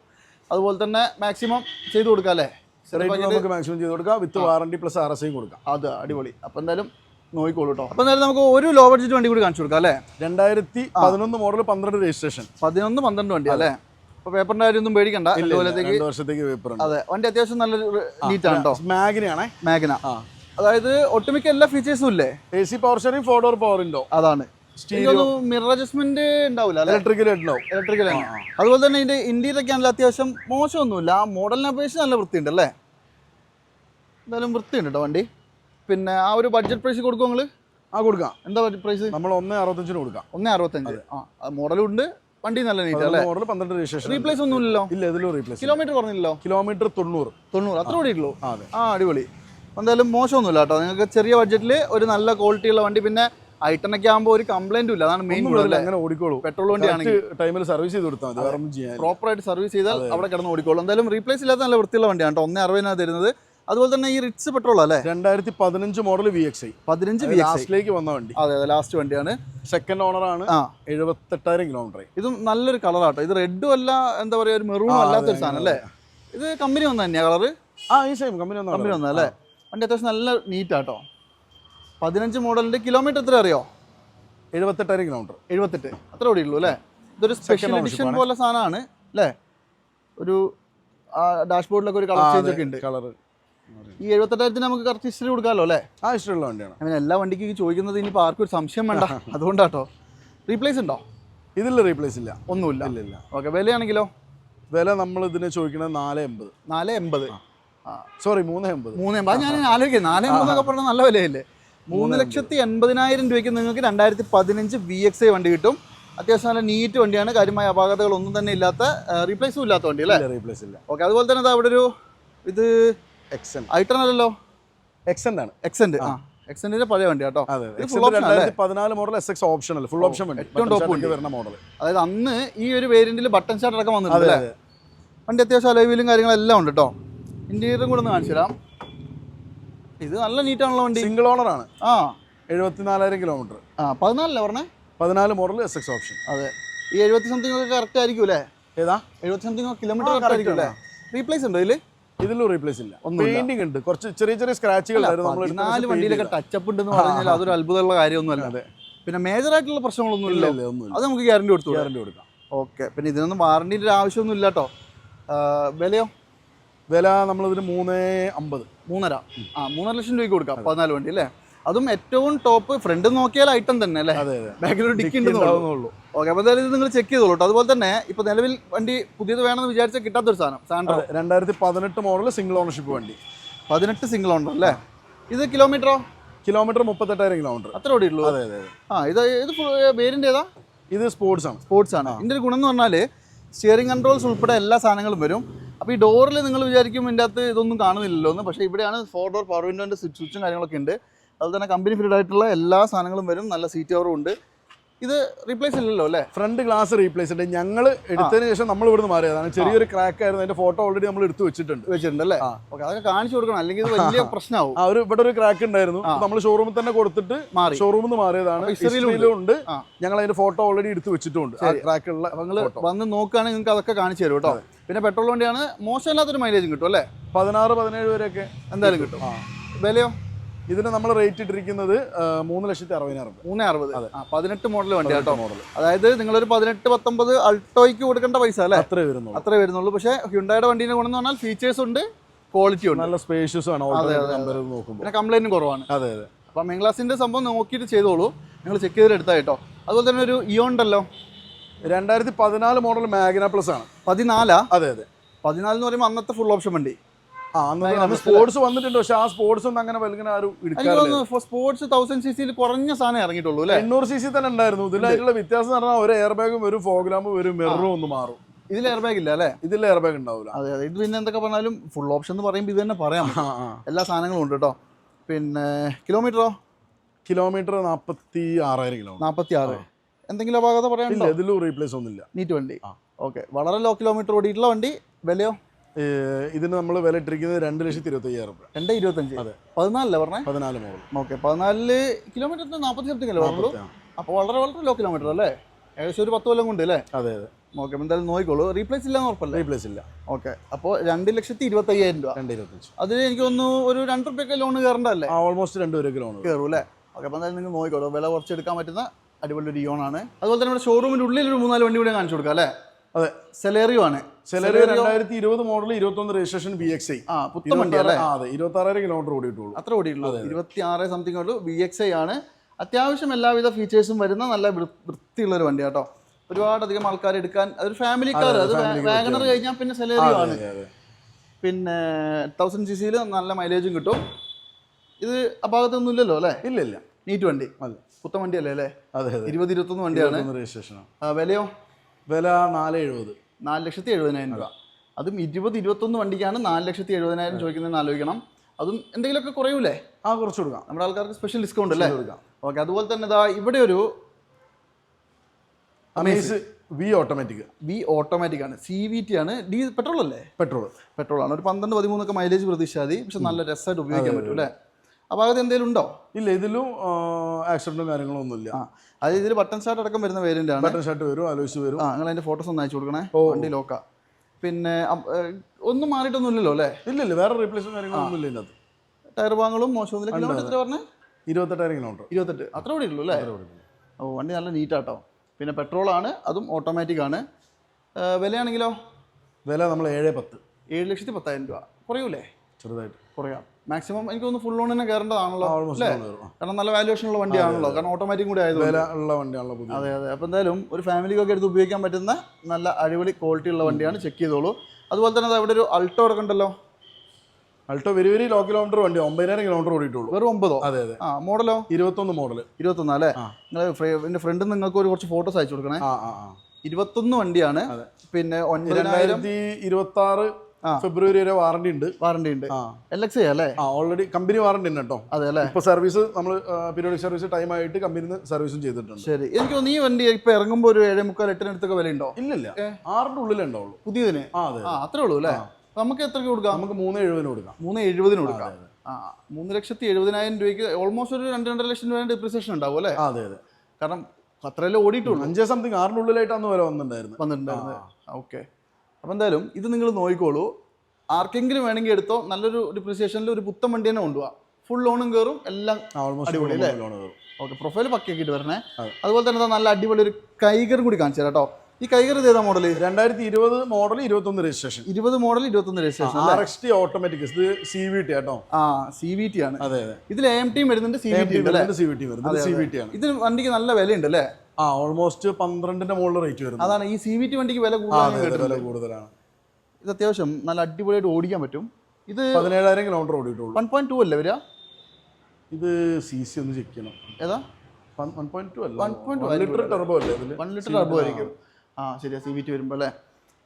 അതുപോലെ തന്നെ മാക്സിമം ചെയ്ത് കൊടുക്കാം അല്ലേ? നമുക്ക് മാക്സിമം ചെയ്ത് കൊടുക്കാം. With warranty plus R S I കൊടുക്കാം. അത് അടിപൊളി. അപ്പം എന്തായാലും നോക്കിക്കോളൂ കേട്ടോ അപ്പോൾ എന്തായാലും നമുക്ക് ഒരു ലോ ബഡ്ജറ്റ് വണ്ടി കൂടി കാണിച്ചു കൊടുക്കാം അല്ലേ? രണ്ടായിരത്തി പതിനൊന്ന് മോഡൽ പന്ത്രണ്ട് രജിസ്ട്രേഷൻ പതിനൊന്ന് പന്ത്രണ്ട് വണ്ടി അല്ലേ? അപ്പോൾ പേപ്പറിന്റെ കാര്യമൊന്നും പേടിക്കണ്ട. രണ്ട് വർഷത്തേക്ക് പേപ്പർ അതെ. വണ്ടി അത്യാവശ്യം നല്ല നീറ്റാണ് കേട്ടോ മാഗിനാണേ മാഗ്ന. അതായത് ഒട്ടുമിക്ക എല്ലാ ഫീച്ചേഴ്സും ഇല്ലേ? A C power steering four door power ഉണ്ടോ അതാണ്. മിറർ അഡ്ജസ്റ്റ്മെന്റ് ഉണ്ടാവില്ല ഇലക്ട്രിക്കൽ ഉണ്ടാവും ഇലക്ട്രിക്കൽ അതുപോലെ തന്നെ ഇതിന്റെ ഇന്ത്യയിലൊക്കെ ആണെങ്കിൽ അത്യാവശ്യം മോശമൊന്നുമില്ല. ആ മോഡലിനെ അപേക്ഷിച്ച് നല്ല വൃത്തിയുണ്ട് അല്ലേ? എന്തായാലും വൃത്തിയുണ്ട് കേട്ടോ വണ്ടി. പിന്നെ ആ ഒരു ബഡ്ജറ്റ് പ്രൈസ് കൊടുക്കും നിങ്ങൾ ആ കൊടുക്കാം. എന്താ ബഡ്ജറ്റ് പ്രൈസ് നമ്മൾ ഒന്ന് അറുപത്തഞ്ചിന് കൊടുക്കാം. ഒന്ന് അറുപത്തഞ്ച്. ആ മോഡലും ഉണ്ട് വണ്ടി നല്ല നീറ്റ് അല്ലേ? മോഡൽ പന്ത്രണ്ട് രജിസ്ട്രേഷൻ റീപ്ലേസ് ഒന്നും ഇല്ലല്ലോ ഇല്ല ഇതിലും റീപ്ലേസ് കിലോമീറ്റർ പറഞ്ഞില്ലല്ലോ കിലോമീറ്റർ തൊണ്ണൂറ്. തൊണ്ണൂറ്. അത്ര ഓടിയിട്ടുള്ളൂ? അതെ. ആ അടിപൊളി. എന്തായാലും മോശമൊന്നുമില്ല കേട്ടോ നിങ്ങൾക്ക് ചെറിയ ബഡ്ജറ്റിൽ ഒരു നല്ല ക്വാളിറ്റി ഉള്ള വണ്ടി പിന്നെ ഐട്ടനൊക്കെ ആകുമ്പോൾ ഒരു കംപ്ലൈന്റും ഇല്ല. അതാണ് മെയിൻ അങ്ങനെ ഓടിക്കോളൂ. പെട്രോൾ വണ്ടിയാണെങ്കിൽ ടൈമിൽ സർവീസ് ചെയ്ത് കൊടുത്താൽ മതി. പ്രോപ്പറായിട്ട് സർവീസ് ചെയ്താൽ അവിടെ കിടന്ന് ഓടിക്കോളൂ. എന്തായാലും റീപ്ലേസ് ഇല്ലാത്ത നല്ല വൃത്തിയുള്ള വണ്ടിയാണ് കേട്ടോ ഒന്നേ അറുപതിനാണ് തരുന്നത്. അതുപോലെ തന്നെ ഈ റിറ്റ്സ് പെട്രോൾ അല്ലേ? രണ്ടായിരത്തി പതിനഞ്ച് മോഡൽ വി എക്സ് ഐ പതിനഞ്ച് വി എക്സ് ലാസ്റ്റിലേക്ക് വന്ന വണ്ടി. അതെ അതെ ലാസ്റ്റ് വണ്ടിയാണ്. സെക്കൻഡ് ഓണർ ആണ്. എഴുപത്തെട്ടായിരം കിലോമീറ്റർ ഇതും നല്ലൊരു കളറാട്ടോ ഇത് റെഡും അല്ല എന്താ പറയുക ഒരു മെറൂൺ അല്ലാത്തൊരു സാധനം അല്ലേ? ഇത് കമ്പനി വന്ന തന്നെയാ കളറ് ആ ഈ സെയിം കമ്പനി വന്ന കമ്പനി വന്ന അല്ലേ? വണ്ടി അത്യാവശ്യം നല്ല നീറ്റാട്ടോ പതിനഞ്ച് മോഡലിന്റെ കിലോമീറ്റർ എത്ര അറിയോ? എഴുപത്തെട്ടായിരം കിലോമീറ്റർ എഴുപത്തെട്ട്. അത്ര ഓടിയുള്ളൂ അല്ലേ? ഇതൊരു സ്പെഷ്യൽ എഡിഷൻ പോലെ സാധനമാണ് അല്ലേ? ഒരു ഡാഷ്ബോർഡിലൊക്കെ ഒരു കളർ ചേഞ്ച് ഒക്കെ ഉണ്ട്. കളർ ഈ എഴുപത്തെട്ടായിരത്തിന് നമുക്ക് കറക്റ്റ് ഹിസ്റ്ററി കൊടുക്കാമല്ലോ അല്ലേ? ആ ഇഷ്ടമുള്ള വണ്ടിയാണ്. അങ്ങനെ എല്ലാ വണ്ടിക്കും ചോദിക്കുന്നത് ഇനി ആർക്കും ഒരു സംശയം വേണ്ട. അതുകൊണ്ടാട്ടോ. റീപ്ലേസ് ഉണ്ടോ? ഇതിൽ റീപ്ലേസ് ഇല്ല. ഒന്നുമില്ല. ഇല്ല ഇല്ല. ഓക്കെ വിലയാണെങ്കിലോ? വില നമ്മൾ ഇതിന് ചോദിക്കുന്നത് നാല് എൺപത്. നാല് എൺപത്. സോറി മൂന്ന് എൺപത്. മൂന്ന് എൺപത്. ഞാൻ ആലോചിക്കുന്നത് നാല് എൺപതൊക്കെ പറഞ്ഞാൽ നല്ല വിലയല്ലേ? മൂന്ന് ലക്ഷത്തി എൺപതിനായിരം രൂപയ്ക്ക് നിങ്ങൾക്ക് രണ്ടായിരത്തി പതിനഞ്ച് വി എക്സ് ഐ വണ്ടി കിട്ടും. അത്യാവശ്യം നല്ല നീറ്റ് വണ്ടിയാണ്. കാര്യമായ അപാകതകളൊന്നും തന്നെ ഇല്ലാത്ത റീപ്ലേസും ഇല്ലാത്ത വണ്ടി അല്ലേ? റീപ്ലേസ് ഇല്ല. ഓക്കെ അതുപോലെ തന്നെ അവിടെ ഒരു ഇത് എക്സൻ ഐട്ടൺ അല്ലല്ലോ എക്സെന്റ് ആണ്. എക്സെന്റ് ആ. എക്സെന്റിന്റെ പഴയ വണ്ടി കേട്ടോ. പതിനാല് model S X optional full option വണ്ടി. ഏറ്റവും ടോപ്പ് വണ്ടി. വരുന്ന മോഡൽ അതായത് അന്ന് ഈ ഒരു വേരിയന്റിൽ ബട്ടൺ ഷാർട്ട് അടക്കം വന്നിട്ടുണ്ട് വണ്ടി അത്യാവശ്യം അലവിലും കാര്യങ്ങളെല്ലാം ഉണ്ട് കേട്ടോ. ഇന്റീരിയറും കൂടെ ഒന്ന് കാണിച്ചു തരാം ഇത് നല്ല നീറ്റാണല്ലോ വണ്ടി. സിംഗിൾ ഓണർ ആണ്. ആ. എഴുപത്തിനാലായിരം കിലോമീറ്റർ ആ പതിനാലല്ലേ പറഞ്ഞേ? പതിനാല് മോഡൽ എസ് എക്സ് ഓപ്ഷൻ അതെ. ഈ എഴുപത്തി സംതിങ് ഒക്കെ കറക്റ്റ് ആയിരിക്കും അല്ലേ? ഏതാ? എഴുപത്തി സംതിങ് കിലോമീറ്റർ കറക്റ്റ് ആയിരിക്കും അല്ലേ? റീപ്ലേസ് ഉണ്ടോ ഇതിൽ? ഇതിലും റീപ്ലേസ് ഇല്ല. പെയിന്റിംഗ് ഉണ്ട്. കുറച്ച് ചെറിയ ചെറിയ സ്ക്രാച്ചുകൾ നാല് വണ്ടിയിലൊക്കെ ടച്ചപ്പ് ഉണ്ടെന്ന് പറഞ്ഞാൽ അതൊരു അത്ഭുതമുള്ള കാര്യമൊന്നുമല്ല. അതെ. പിന്നെ മേജർ ആയിട്ടുള്ള പ്രശ്നങ്ങളൊന്നും ഇല്ല അത് നമുക്ക് ഗ്യാരണ്ടി കൊടുത്തു ഗ്യാരണ്ടി കൊടുക്കാം. ഓക്കെ പിന്നെ ഇതിനൊന്നും വാറണ്ടിന്റെ ഒരു ആവശ്യമൊന്നും ഇല്ല കേട്ടോ വിലയോ? വില നമ്മളിതിന് മൂന്ന് അമ്പത്. മൂന്നര. ആ മൂന്നര ലക്ഷം രൂപയ്ക്ക് കൊടുക്കാം. പതിനാല് വണ്ടി അല്ലേ? അതും ഏറ്റവും ടോപ്പ് ഫ്രണ്ട് നോക്കിയാൽ ഐറ്റം തന്നെ അല്ലേ? ബാക്കിലൊരു ഡിക്കി ഉണ്ടാവുന്നുള്ളൂ. ഓക്കെ അപ്പോൾ എന്തായാലും ഇത് നിങ്ങൾ ചെക്ക് ചെയ്തോളൂ അതുപോലെ തന്നെ ഇപ്പോൾ നിലവിൽ വണ്ടി പുതിയത് വേണമെന്ന് വിചാരിച്ചാൽ കിട്ടാത്തൊരു സാധനം സാൻഡ്രോ രണ്ടായിരത്തി പതിനെട്ട് മോഡൽ സിംഗിൾ ഓണർഷിപ്പ് വണ്ടി. പതിനെട്ട് സിംഗിൾ ഓണർ അല്ലേ? ഇത് കിലോമീറ്ററോ കിലോമീറ്റർ മുപ്പത്തെട്ടായിരം കിലോമീറ്റർ അത്ര ഓടിയുള്ളൂ അതെ അതെ അതെ. ആ ഇത് ഇത് പേരിന്റെ ഏതാ? ഇത് സ്പോർട്സ് ആണ്. സ്പോർട്സ് ആണ്. ഇതിന്റെ ഒരു ഗുണം എന്ന് പറഞ്ഞാൽ സ്റ്റിയറിംഗ് കൺട്രോൾസ് ഉൾപ്പെടെ എല്ലാ സാധനങ്ങളും വരും. അപ്പോൾ ഈ ഡോറിൽ നിങ്ങൾ വിചാരിക്കും ഇതിന്റെ അകത്ത് ഇതൊന്നും കാണുന്നില്ലല്ലോ എന്ന് പക്ഷേ ഇവിടെയാണ് ഫോർ ഡോർ പവർ വിൻഡോന്റെ സ്വിച്ചും കാര്യങ്ങളൊക്കെ ഉണ്ട്. അതുപോലെ തന്നെ കമ്പനി ഫിറ്റഡ് ആയിട്ടുള്ള എല്ലാ സാധനങ്ങളും വരും. നല്ല സീറ്റ് കവറും ഉണ്ട്. ഇത് റീപ്ലേസ് ഇല്ലല്ലോ അല്ലേ? ഫ്രണ്ട് ഗ്ലാസ് റീപ്ലേസ് ഉണ്ട് ഞങ്ങൾ എടുത്തതിന് ശേഷം നമ്മൾ ഇവിടുന്ന് മാറിയതാണ്. ചെറിയൊരു ക്രാക്ക് ആയിരുന്നു. അതിന്റെ ഫോട്ടോ ഓൾറെഡി നമ്മൾ എടുത്തു വെച്ചിട്ടുണ്ട്. വെച്ചിട്ടുണ്ട് അല്ലേ. ഓക്കെ അതൊക്കെ കാണിച്ചു കൊടുക്കണം. അല്ലെങ്കിൽ വലിയ പ്രശ്നമാവും ആ ഒരു ഇവിടെ ഒരു ക്രാക്ക് ഉണ്ടായിരുന്നു നമ്മൾ ഷോറൂമിൽ തന്നെ കൊടുത്തിട്ട് മാറി. ഷോറൂമിൽ നിന്ന് മാറിയതാണ്. ഉണ്ട്. ഞങ്ങൾ അതിന്റെ ഫോട്ടോ ഓൾറെഡി എടുത്തു വെച്ചിട്ടുണ്ട്. ആ ക്രാക്ക് ഉള്ള നിങ്ങൾ വന്ന് നോക്കുകയാണെങ്കിൽ നിങ്ങൾക്ക് അതൊക്കെ കാണിച്ചു തരും കേട്ടോ. പിന്നെ പെട്രോൾ വണ്ടിയാണ് മോശമില്ലാത്തൊരു മൈലേജും കിട്ടും അല്ലേ? പതിനാറ് പതിനേഴ് വരെയൊക്കെ എന്തായാലും കിട്ടും. വിലയോ? ഇതിന് നമ്മൾ റേറ്റ് ഇട്ടിരിക്കുന്നത് മൂന്ന് ലക്ഷത്തി അറുപതിനായിരം മൂന്ന് അറുപത്. ആ പതിനെട്ട് മോഡൽ വണ്ടി കേട്ടോ. മോഡൽ അതായത് നിങ്ങളൊരു പതിനെട്ട് പത്തൊമ്പത് അൾട്ടോയ്ക്ക് കൊടുക്കേണ്ട പൈസ അല്ലേ? അത്രേ വരുന്നുള്ളൂ. അത്രേ വരുന്നുള്ളൂ. പക്ഷേ ഹ്യുണ്ടായുടെ വണ്ടീനെ ഗുണം എന്ന് പറഞ്ഞാൽ ഫീച്ചേഴ്സ് ഉണ്ട് ക്വാളിറ്റി ഉണ്ട്. നല്ല സ്പേഷ്യസ് ആണ്. പിന്നെ കംപ്ലൈന്റ് കുറവാണ്. അതെ അതെ. അപ്പം മെയിൻ ക്ലാസിന്റെ സംഭവം നോക്കിയിട്ട് ചെയ്തോളൂ. നിങ്ങൾ ചെക്ക് ചെയ്തിട്ട് എടുത്താൽ കേട്ടോ. അതുപോലെ തന്നെ ഒരു ഇയോ ഉണ്ടല്ലോ. രണ്ടായിരത്തി പതിനാല് മോഡൽ മാഗ്ന പ്ലസ് ആണ്. പതിനാലാ? അതെ അതെ. പതിനാല് എന്ന് പറയുമ്പോൾ അന്നത്തെ ഫുൾ ഓപ്ഷൻ വണ്ടി. സ്പോർട്സ് വന്നിട്ടുണ്ട്. പക്ഷെ ആ സ്പോർട്സ് ഒന്നും അങ്ങനെ വലുങ്ങനെ ആരും സ്പോർട്സ് തൗസൻഡ് സി സിയിൽ കുറഞ്ഞ സാധനം ഇറങ്ങിയിട്ടുള്ളൂ അല്ലേ? എണ്ണൂറ് സി സി തന്നെ ഉണ്ടായിരുന്നു. ഇതിലായിട്ടുള്ള വ്യത്യാസം എന്ന് പറഞ്ഞാൽ ഒരു എയർ ബാഗും ഒരു ഫോഗ്രാമും വരും മിററും ഒന്ന് മാറും. ഇതിൽ എയർ ബാഗ് ഇല്ല അല്ലേ? ഇതിൽ എയർ ബാഗ് ഉണ്ടാവില്ല അതെ അതെ. ഇത് പിന്നെ എന്തൊക്കെ പറഞ്ഞാലും ഫുൾ ഓപ്ഷൻ എന്ന് പറയുമ്പോൾ ഇത് തന്നെ പറയാം. എല്ലാ സാധനങ്ങളും ഉണ്ട് കേട്ടോ. പിന്നെ കിലോമീറ്ററോ കിലോമീറ്റർ നാൽപ്പത്തി ആറായിരം കിലോമീറ്റർ നാൽപ്പത്തി ആറ് എന്തെങ്കിലും അപാകത പറയാനുണ്ടോ? ഇതിലും റീപ്ലേസ് ഒന്നുമില്ല. നീറ്റ് വണ്ടി. ഓക്കെ വളരെ ലോ കിലോമീറ്റർ ഓടിയിട്ടുള്ള വണ്ടി. വിലയോ? ഇതിന് നമ്മൾ വില ഇട്ടിരിക്കുന്നത് രണ്ട് ലക്ഷത്തി ഇരുപത്തി അയ്യായിരം രൂപ. രണ്ട് ഇരുപത്തഞ്ച്. അതെ. പതിനാലല്ലേ പറഞ്ഞേ? പതിനാല് മോഡൽ. ഓക്കെ പതിനാലിൽ കിലോമീറ്റർ നാൽപ്പത്തി സംതിങ് അല്ലേ പറഞ്ഞുള്ളൂ അപ്പോൾ വളരെ വളരെ ലോ കിലോമീറ്റർ അല്ലേ? ഏകദേശം ഒരു പത്ത് കൊല്ലം കൊണ്ട് അല്ലേ? അതെ അതെ. ഓക്കെ എന്തായാലും നോക്കിക്കോളൂ. റീപ്ലേസ് ഇല്ലാന്ന് ഉറപ്പല്ലേ? റീപ്ലേസ് ഇല്ല. ഓക്കെ അപ്പോൾ രണ്ട് ലക്ഷത്തി ഇരുപത്തി അയ്യായിരം രൂപ. രണ്ട് ഇരുപത്തഞ്ച്. അതിൽ എനിക്ക് ഒന്ന് ഒരു രണ്ട് റുപ്യൊക്കെ ലോൺ കയറണ്ടല്ലേ ഓൾമോസ്റ്റ് രണ്ട് പേര് ലോൺ കയറും. അല്ലേ ഓക്കെ അപ്പോൾ എന്തായാലും നിങ്ങൾ നോക്കിക്കോളൂ. വില കുറച്ച് എടുക്കാൻ പറ്റുന്ന അടിപൊളി ഒരു ഇയോണാണ് അതുപോലെ തന്നെ നമ്മുടെ ഷോറൂമിന്റെ ഉള്ളിൽ ഒരു മൂന്നാൽ വണ്ടി കൂടെ കാണിച്ചു കൊടുക്കാം അല്ലേ? അതെ. സെലേറിയോ ആണ്. ചിലര് രണ്ടായിരത്തി ഇരുപത് മോഡൽ ഇരുപത്തൊന്ന് രജിസ്ട്രേഷൻ ബി എക്സ് ഐ ആ പുത്തൻ വണ്ടി അല്ലേ അതെ ഇരുപത്തി ആറായിരം കിലോമീറ്റർ ഓടിയിട്ടുള്ളൂ. അത്ര ഓടിയിട്ടുള്ളൂ. ഇരുപത്തി ആറ് സംതിങ് ഉള്ളൂ. ബി എക്സ് ഐ ആണ്. അത്യാവശ്യം എല്ലാവിധ ഫീച്ചേഴ്സും വരുന്ന നല്ല വൃത്തിയുള്ള ഒരു വണ്ടി കേട്ടോ ഒരുപാട് അധികം ആൾക്കാർ എടുക്കാൻ അതൊരു ഫാമിലി കാർ അത് വാഗണർ കഴിഞ്ഞാൽ പിന്നെ സെലേറിയോ ആണ് പിന്നെ തൗസൻഡ് സി സിയിൽ നല്ല മൈലേജും കിട്ടും. ഇത് അപാകത്തൊന്നും ഇല്ലല്ലോ അല്ലേ? ഇല്ല ഇല്ല. നീറ്റ് വണ്ടി. പുത്തൻ വണ്ടിയല്ലേ അല്ലേ? അതെ ഇരുപത് ഇരുപത്തൊന്ന് വണ്ടിയാണ്. രജിസ്ട്രേഷൻ വിലയോ? വില നാല് എഴുപത്. നാല് ലക്ഷത്തി എഴുപതിനായിരം രൂപ. അതും ഇരുപത് ഇരുപത്തൊന്ന് വണ്ടിക്കാണ് നാല് ലക്ഷത്തി എഴുപതിനായിരം ചോദിക്കുന്നതെന്ന് ആലോചിക്കണം. അതും എന്തെങ്കിലുമൊക്കെ കുറയൂലേ? ആ കുറച്ച് കൊടുക്കാം. നമ്മുടെ ആൾക്കാർക്ക് സ്പെഷ്യൽ ഡിസ്കൗണ്ട് അല്ലേ? കൊടുക്കാം. ഓക്കെ അതുപോലെ തന്നെ ഇതാ ഇവിടെ ഒരു Amaze V automatic V automatic ആണ്. സി വി ടി ആണ്. ഡീ പെട്രോൾ അല്ലേ? പെട്രോൾ പെട്രോൾ ആണ്. ഒരു പന്ത്രണ്ട് പതിമൂന്നൊക്കെ മൈലേജ് പ്രതീക്ഷാതി മതി. പക്ഷെ നല്ല രസമായിട്ട് ഉപയോഗിക്കാൻ പറ്റും അല്ലേ അപ്പോൾ അത് എന്തെങ്കിലും ഉണ്ടോ? ഇല്ല ഇതിലും ആക്സിഡന്റും കാര്യങ്ങളും ഒന്നുമില്ല. ആ അത് ഇതിൽ ബട്ടൺ ഷർട്ട് അടക്കം വരുന്ന വേരിയന്റ് ആണ്. ബട്ടൺ ഷർട്ട് വരും ആലോചിച്ച് വരും. ആ നിങ്ങൾ അതിന്റെ ഫോട്ടോസ് ഒന്ന് അയച്ചു കൊടുക്കണേ. വണ്ടി ലോക്ക പിന്നെ ഒന്നും മാറിയിട്ടൊന്നുമില്ലല്ലോ അല്ലേ? ഇല്ല ഇല്ല വേറെ റീപ്ലേസും കാര്യങ്ങളൊന്നും ഇല്ല ഇതിനകത്ത്. ടയർ ഭാഗങ്ങളും മോശമൊന്നുമില്ല കിലോമീറ്റർ എത്ര പറഞ്ഞേ? ഇരുപത്തെട്ടായിരം കിലോമീറ്റർ ഇരുപത്തെട്ട്. അത്ര കൂടി ഉള്ളൂ അല്ലേ ഓ വണ്ടി നല്ല നീറ്റാട്ടോ പിന്നെ പെട്രോൾ ആണ് അതും ഓട്ടോമാറ്റിക് ആണ്. വിലയാണെങ്കിലോ? വില നമ്മൾ ഏഴ് പത്ത്. ഏഴ് ലക്ഷത്തി പത്തായിരം രൂപ. കുറയൂലേ? ചെറുതായിട്ട്. കുറയാം. മാക്സിമം എനിക്ക് തോന്നുന്നു ഫുൾ ലോൺ തന്നെ കയറേണ്ടതാണല്ലോ കാരണം നല്ല വാല്യുവേഷൻ ഉള്ള വണ്ടിയാണല്ലോ കാരണം ഓട്ടോമാറ്റിക് കൂടി ആയതുകൊണ്ട്. വണ്ടിയാണല്ലോ അതെ അതെ. അപ്പോൾ എന്തായാലും ഒരു ഫാമിലിക്കൊക്കെ എടുത്ത് ഉപയോഗിക്കാൻ പറ്റുന്ന നല്ല അടിപൊളി ക്വാളിറ്റി ഉള്ള വണ്ടിയാണ് ചെക്ക് ചെയ്തോളൂ. അതുപോലെ തന്നെ അവിടെ ഒരു Alto ഇറക്കണ്ടല്ലോ Alto very very low kilometre വണ്ടി ഒമ്പതിനായിരം കിലോമീറ്റർ ഓടിയിട്ടുള്ളൂ. വെറും ഒമ്പതോ? അതെ അതെ. ആ മോഡലോ ഇരുപത്തൊന്ന് മോഡൽ ഇരുപത്തൊന്ന് അല്ലേ. നിങ്ങൾ എന്റെ ഫ്രണ്ട് നിങ്ങൾക്ക് ഒരു കുറച്ച് ഫോട്ടോസ് അയച്ചു കൊടുക്കണേ. ആ ആ ഇരുപത്തൊന്ന് വണ്ടിയാണ്. പിന്നെ ഒൻപതിനായിരത്തി ഇരുപത്തി ആറ്. ഫെബ്രുവരി വരെ വാറണ്ടി ഉണ്ട്. വാറണ്ടി ഉണ്ട്. ആ. എൽ എക്സ് അല്ലേ? ആ ഓൾറെഡി കമ്പനി വാറണ്ടി ഉണ്ട് കേട്ടോ. അതെ അല്ലേ? ഇപ്പൊ സർവീസ് നമ്മൾ പീരിയോഡിക് സർവീസ് ടൈം ആയിട്ട് കമ്പനിന്ന് സർവീസും ചെയ്തിട്ടുണ്ട്. ശരി. എനിക്ക് നീ ഈ വണ്ടി ഇപ്പൊ ഇറങ്ങുമ്പോൾ ഒരു ഏഴേ മുക്കാൽ എട്ടിനടുത്തൊക്കെ വില ഉണ്ടോ ഇല്ലില്ല ആറിന്റെ ഉള്ളിലേ ഉണ്ടാവുള്ളൂ. പുതിയതിന്? ആ അതെ ആ അത്രേ ഉള്ളൂ അല്ലേ? നമുക്ക് എത്രക്ക് കൊടുക്കാം? നമുക്ക് മൂന്ന് എഴുപതിന് കൊടുക്കാം. മൂന്ന് എഴുപതിന് കൊടുക്കാം. ആ മൂന്ന് ലക്ഷത്തി എഴുപതിനായിരം രൂപയ്ക്ക് ഓൾമോസ്റ്റ് ഒരു രണ്ട് രണ്ടര ലക്ഷം രൂപ ഡിപ്രിസിയേഷൻ ഉണ്ടാവും അല്ലേ? അതെ അതെ. കാരണം അത്രയല്ലേ ഓടിയിട്ടുള്ളൂ. അഞ്ചേ സംതിങ് ആറിന്റെ ഉള്ളിലായിട്ടാണ് വില വന്നിട്ടുണ്ടായിരുന്നു വന്നിട്ടുണ്ടായിരുന്നത്. ഓക്കെ. അപ്പോൾ എന്തായാലും ഇത് നിങ്ങൾ നോക്കിക്കോളൂ. ആർക്കെങ്കിലും വേണമെങ്കിൽ എടുത്തോ. നല്ലൊരു ഡിപ്രിസിയേഷനിൽ ഒരു പുത്തൻ വണ്ടി തന്നെ കൊണ്ടുപോകാം ഫുൾ ലോണും കയറും എല്ലാം അടിപൊളി അല്ലേ? ഓക്കെ പ്രൊഫൈൽ പക്കിയാക്കിയിട്ട് വരണേ. അതുപോലെ തന്നെ നല്ല അടിപൊളി ഒരു കൈകർ കൂടി കാണിച്ചു തരാം കേട്ടോ. ഈ കൈകർ ഇത് ഏതാ മോഡൽ രണ്ടായിരത്തി ഇരുപത് മോഡൽ ഇരുപത്തൊന്ന് രജിസ്ട്രേഷൻ ഇരുപത് മോഡൽ ഇരുപത്തൊന്ന് registration R X T automatic ഇത് സി വി ടി ആട്ടോ. ആ സി വി ടി ആണ്. അതെ അതെ. ഇതിൽ എം ടിയും വരുന്നുണ്ട് C V T C V T വരുന്നുണ്ട് സി വി ടി ആണ്. ഇതിന് വണ്ടിക്ക് നല്ല വിലയുണ്ട് അല്ലേ? ആ ഓൾമോസ്റ്റ് പന്ത്രണ്ടിന്റെ മുകളിൽ റേറ്റ് വരുന്നത് അതാണ് ഈ സി വി ടി വണ്ടിക്ക് വില കൂടുതലാണ് വില ഇത് അത്യാവശ്യം നല്ല അടിപൊളിയായിട്ട് ഓടിക്കാൻ പറ്റും. ഇത് പതിനേഴായിരം കിലോമീറ്റർ ഓടിയിട്ടുള്ളൂ. വൺ പോയിന്റ് ടു അല്ലേ വരിക? ഇത് സി സി ഒന്ന് ചെക്ക് ചെയ്യണം. ഏതാ? വൺ പോയിന്റ് ടു അല്ല. 1.2 വൺ ലിറ്റർ ടർബോ അല്ലേ വൺ ലിറ്റർ ടർബോ ആയിരിക്കും. ആ ശരിയാ സി വി ടി വരുമ്പോൾ അല്ലേ?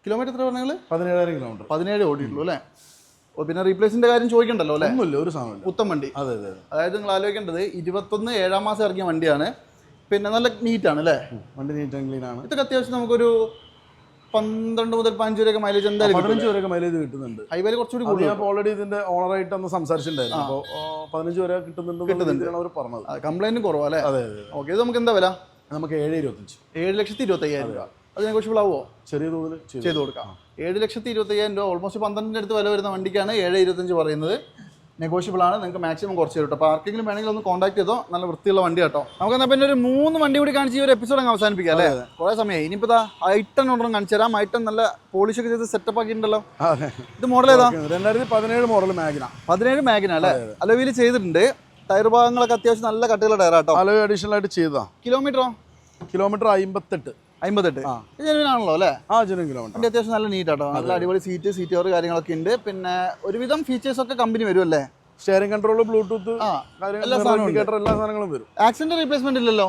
കിലോമീറ്റർ എത്ര പറഞ്ഞാൽ പതിനേഴായിരം കിലോമീറ്റർ പതിനേഴ് ഓടിയിട്ടുള്ളൂ അല്ലേ? ഓ പിന്നെ റീപ്ലേസിന്റെ കാര്യം ചോദിക്കണ്ടല്ലോ അല്ലേ? ഒന്നുമില്ല ഒരു സാധനം പുത്തൻ വണ്ടി അതെ അതെ. അതായത് നിങ്ങൾ ആലോചിക്കേണ്ടത് ഇരുപത്തൊന്ന് ഏഴാം മാസം ഇറങ്ങിയ വണ്ടിയാണ്. പിന്നെ നല്ല നീറ്റ് ആണ് അല്ലേ വണ്ടി നീറ്റ് ആൻഡ് ക്ലീൻ ആണ്. ഇതൊക്കെ അത്യാവശ്യം നമുക്കൊരു പന്ത്രണ്ട് മുതൽ പതിനഞ്ച് വരെയൊക്കെ മൈലേജ് എന്തായാലും. പതിനഞ്ച് വരെയൊക്കെ മൈലേജ് കിട്ടുന്നുണ്ട്. ഹൈവേയിൽ കുറച്ചുകൂടി കൂടി കൂടുതൽ ഞാൻ ഓൾറെഡി ഇതിന്റെ ഓണറായിട്ട് അന്ന് സംസാരിച്ചിട്ടുണ്ടായിരുന്നു. അപ്പോൾ പതിനഞ്ച് വരെ കിട്ടുന്നുണ്ട്. അവർ പറഞ്ഞത്. കംപ്ലൈന്റ് കുറവാ അല്ലേ അതെ അതെ ഓക്കെ ഇത് നമുക്ക് എന്താ വില? നമുക്ക് ഏഴ് ഇരുപത്തഞ്ച്. ഏഴ് ലക്ഷത്തി ഇരുപത്തയ്യായിരം രൂപ. അത് നെഗോഷ്യബിൾ ആവുമോ ചെറിയ തോതിൽ ചെയ്തു ചെയ്ത് കൊടുക്കാം. ഏഴ് ലക്ഷത്തി ഇരുപത്തയ്യായിരം രൂപ ഓൾമോസ്റ്റ് പന്ത്രണ്ടിന്റെ അടുത്ത് വില വരുന്ന വണ്ടിക്കാണ് ഏഴ് ഇരുപത്തഞ്ച് പറയുന്നത്. നെഗോഷ്യബിൾ ആണ്. നിങ്ങൾക്ക് മാക്സിമം കുറച്ച് തരും കേട്ടോ അപ്പോൾ ആർക്കെങ്കിലും വേണമെങ്കിൽ ഒന്ന് കോൺടാക്ട് ചെയ്തോ. നല്ല വൃത്തിയുള്ള വണ്ടി കേട്ടോ നമുക്ക് എന്നാൽ പിന്നെ ഒരു മൂന്ന് വണ്ടി കൂടി കാണിച്ച് ഈ ഒരു എപ്പിസോഡ് അങ്ങ് അവസാനിപ്പിക്കാം അല്ലേ? കുറേ സമയം ഇനിയിപ്പോൾ ഇതാ ഐട്ടൺ ഉണ്ടെന്ന് കാണിച്ചു തരാം. ഐട്ടൺ നല്ല പോളിഷ് ഒക്കെ ചെയ്ത് സെറ്റപ്പ് ആക്കിയിട്ടുണ്ടല്ലോ. ഇത് മോഡൽ ഏതാ? രണ്ടായിരത്തി പതിനേഴ് മോഡൽ മാഗിന പതിനേഴ് മാഗിന അല്ലേ? അലവിൽ ചെയ്തിട്ടുണ്ട്. ടയർ ഭാഗങ്ങളൊക്കെ അത്യാവശ്യം നല്ല കട്ടിയുള്ള ടയർ കേട്ടോ അലോയ് അഡീഷണൽ ആയിട്ട് ചെയ്തതാ. കിലോമീറ്ററോ കിലോമീറ്റർ അമ്പത്തെട്ട്. അമ്പത്തെട്ട്. ആ. ജനുവിനാണല്ലോ അല്ലേ? ആ ജനം കിലോമീറ്റർ എന്റെ അത്യാവശ്യം നല്ല നീറ്റ് ആട്ടോ. നല്ല അടിപൊളി സീറ്റ് സീറ്റ് കവർ കാര്യങ്ങളൊക്കെ ഉണ്ട്. പിന്നെ ഒരുവിധം ഫീച്ചേഴ്സ് ഒക്കെ കമ്പനി വരും അല്ലേ സ്റ്റിയറിംഗ് കൺട്രോൾ ബ്ലൂടൂത്ത് എല്ലാ. ഇൻഡിക്കേറ്റർ എല്ലാ സാധനങ്ങളും വരും. ആക്സിഡന്റ് റീപ്ലേസ്മെന്റ് ഇല്ലല്ലോ?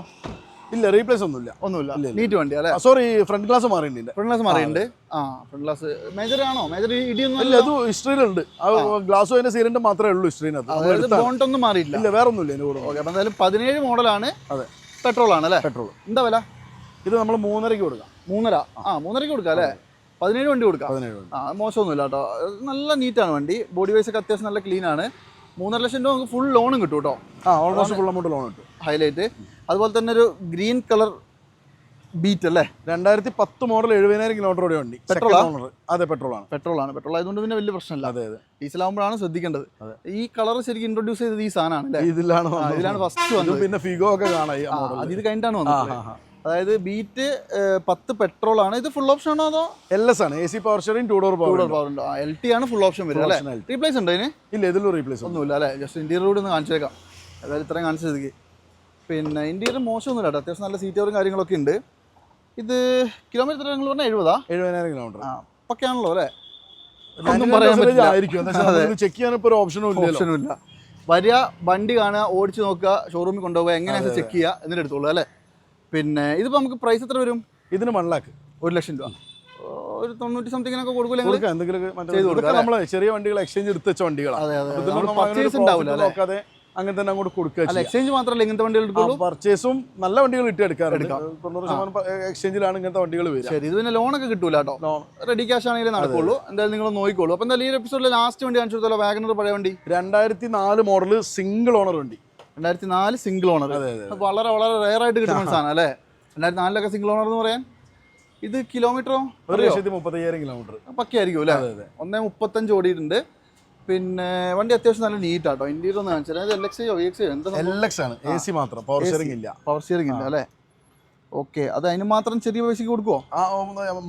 ഇല്ല റീപ്ലേസ് ഒന്നുമില്ല. ഒന്നുമില്ല. നീറ്റ് വണ്ടി അല്ലേ? സോറി ഫ്രണ്ട് ഗ്ലാസ് മാറിയിട്ടുണ്ട്. ഫ്രണ്ട് ഗ്ലാസ് മാറിയിട്ടുണ്ട്. ആ ഫ്രണ്ട് ഗ്ലാസ് മേജർ ആണോ? മേജർ ഇടിയൊന്നും ഇല്ല അത് ഹിസ്റ്ററിയിലുണ്ട് ഗ്ലാസും അതിന്റെ സീലിന്റെ മാത്രമേ ഉള്ളൂ ഹിസ്റ്ററിനകത്ത് ബോണ്ട് ഒന്നും മാറിയില്ല ഇല്ല വേറെ ഒന്നുമില്ല എന്റെ കൂടെ. ഓക്കെ അപ്പം എന്തായാലും പതിനേഴ് മോഡലാണ് അതെ. പെട്രോൾ ആണ് അല്ലേ? പെട്രോൾ എന്താ വില? ഇത് നമ്മൾ മൂന്നരക്ക് കൊടുക്കാം. മൂന്നര. ആ മൂന്നരക്ക് കൊടുക്കാം അല്ലേ? പതിനേഴ് വണ്ടി കൊടുക്കാം. പതിനേഴ് ആ മോശമൊന്നുമില്ല കേട്ടോ. നല്ല നീറ്റാണ് വണ്ടി. ബോഡി വൈസ് ഒക്കെ അത്യാവശ്യം നല്ല ക്ലീൻ ആണ്. മൂന്നര ലക്ഷം രൂപ നമുക്ക് ഫുൾ ലോണും കിട്ടും കേട്ടോ. ആ ഓൾമോസ്റ്റ് ഫുൾ അമൗണ്ട് ലോൺ കിട്ടും. ഹൈലൈറ്റ് അതുപോലെ തന്നെ ഒരു ഗ്രീൻ കളർ ബീറ്റ് അല്ലേ? രണ്ടായിരത്തി പത്ത് മോഡൽ എഴുപതിനായിരം കിലോമീറ്റർ ഓടിയ വണ്ടി. പെട്രോൾ. അതെ പെട്രോൾ ആണ്. പെട്രോൾ ആണ്. പെട്രോൾ ആയതുകൊണ്ട് പിന്നെ വലിയ പ്രശ്നമില്ല. അതെ അതെ. ഡീസൽ ആകുമ്പോഴാണ് ശ്രദ്ധിക്കേണ്ടത് ഈ കളർ ശരിക്കും ഇൻട്രൊഡ്യൂസ് ചെയ്തത് ഈ സാധനമാണ് ഇതിലാണ്. ഇതിലാണ് ഫസ്റ്റ് വന്നത്. പിന്നെ ഫിഗോ ഒക്കെ കാണാം. ഇത് കഴിഞ്ഞിട്ടാണ് വന്നത്. അതായത് ബീറ്റ് പത്ത് പെട്രോൾ ആണ്. ഇത് ഫുൾ ഓപ്ഷൻ ആണോ അതോ? എൽ എസ് ആണ്. A C power steering two door power power ഉണ്ടോ എൽ ടി ആണ് ഫുൾ ഓപ്ഷൻ വരുന്നത് അല്ലേ. റീപ്ലേസ് ഉണ്ടോ ഇതിന്? ഇല്ല ഇതിലും റീപ്ലേസ് ഒന്നും ഒന്നുമില്ല അല്ലേ? ജസ്റ്റ് ഇന്റീരിയർ കൂടി ഒന്ന് കാണിച്ചേക്കാം. അതായത് ഇത്രയും കാണിച്ചത് പിന്നെ ഇന്റീരിയർ മോശമൊന്നുമില്ല കേട്ടോ. അത്യാവശ്യം നല്ല സീറ്ററും കാര്യങ്ങളൊക്കെ ഉണ്ട്. ഇത് കിലോമീറ്റർ നിങ്ങൾ പറഞ്ഞാൽ എഴുപതാ? എഴുപതിനായിരം കിലോമീറ്റർ ആ പക്കയാണല്ലോ അല്ലേ? ഒന്നും പറയാൻ പറ്റില്ല. ചെക്ക് ചെയ്യാൻ ഒരു ഓപ്ഷനും ഇല്ല. വരിക വണ്ടി കാണുക ഓടിച്ചു നോക്കുക ഷോറൂമിൽ കൊണ്ടുപോകുക എങ്ങനെയാണ് ചെക്ക് ചെയ്യുക എന്നിട്ട് എടുത്തോളൂ അല്ലേ? പിന്നെ ഇതിപ്പോൾ നമുക്ക് പ്രൈസ് എത്ര വരും? ഇതിന് വൺ ലാക്ക് ഒരു ലക്ഷം രൂപ. ഒരു തൊണ്ണൂറ്റി സംതിങ്ങിനൊക്കെ കൊടുക്കൂല നിങ്ങൾ കൊടുക്കാം എന്തെങ്കിലും നമ്മളെ ചെറിയ വണ്ടികൾ എക്സ്ചേഞ്ച് എടുത്ത് വെച്ച വണ്ടികളാണ് അങ്ങനെ നോക്കാതെ തന്നെ അങ്ങോട്ട് കൊടുക്കുക എക്സ്ചേഞ്ച് മാത്രമല്ല ഇങ്ങനത്തെ വണ്ടികൾ എടുക്കുള്ളൂ? പർച്ചേസും നല്ല വണ്ടികൾ ഇട്ട് എടുക്കാറുണ്ട്. എടുക്കാം. തൊണ്ണൂറ് ശതമാനം എക്സ്ചേഞ്ചിലാണ് ഇങ്ങനത്തെ വണ്ടികൾ വരിക. ശരി ഇത് പിന്നെ ലോണൊക്കെ കിട്ടൂല കേട്ടോ. റെഡി ക്യാഷ് ആണെങ്കിലും നടക്കുള്ളൂ. എന്തായാലും നിങ്ങൾ നോക്കിക്കോളൂ. അപ്പോൾ എന്തായാലും ഈ എപ്പിസോഡിലെ ലാസ്റ്റ് വണ്ടി കാണിച്ചു കൊടുത്തല്ലോ വാഗനർ പഴയ വണ്ടി? രണ്ടായിരത്തി നാല് മോഡൽ സിംഗിൾ ഓണർ വണ്ടി. രണ്ടായിരത്തി നാല് സിംഗിൾ ഓണർ വളരെ വളരെ റയർ ആയിട്ട് കിട്ടുന്ന സാധനം അല്ലേ? രണ്ടായിരത്തി നാലിലൊക്കെ സിംഗിൾ ഓണർ എന്ന് പറയാൻ? ഇത് കിലോമീറ്ററോ ഒരു ലക്ഷത്തി മുപ്പത്തയ്യായിരം കിലോമീറ്റർ പക്കയായിരിക്കും അല്ലേ? അതെ അതെ. ഒന്നേ മുപ്പത്തഞ്ച് ഓടിയിട്ടുണ്ട്. പിന്നെ വണ്ടി അത്യാവശ്യം നല്ല നീറ്റ് ആട്ടോ. ഇന്ത്യയിൽ ഒന്ന് കാണിച്ചാൽ എൽ എക്സ് ഐ എക്സ് എന്താ എൽ എക്സ് ആണ്. എ സി മാത്രം. പവർ സ്റ്റിയറിംഗ് ഇല്ല. പവർ സ്റ്റിയറിംഗ് ഇല്ല അല്ലേ? ഓക്കെ അത് അതിന് മാത്രം ചെറിയ പൈസക്ക് കൊടുക്കുമോ ആ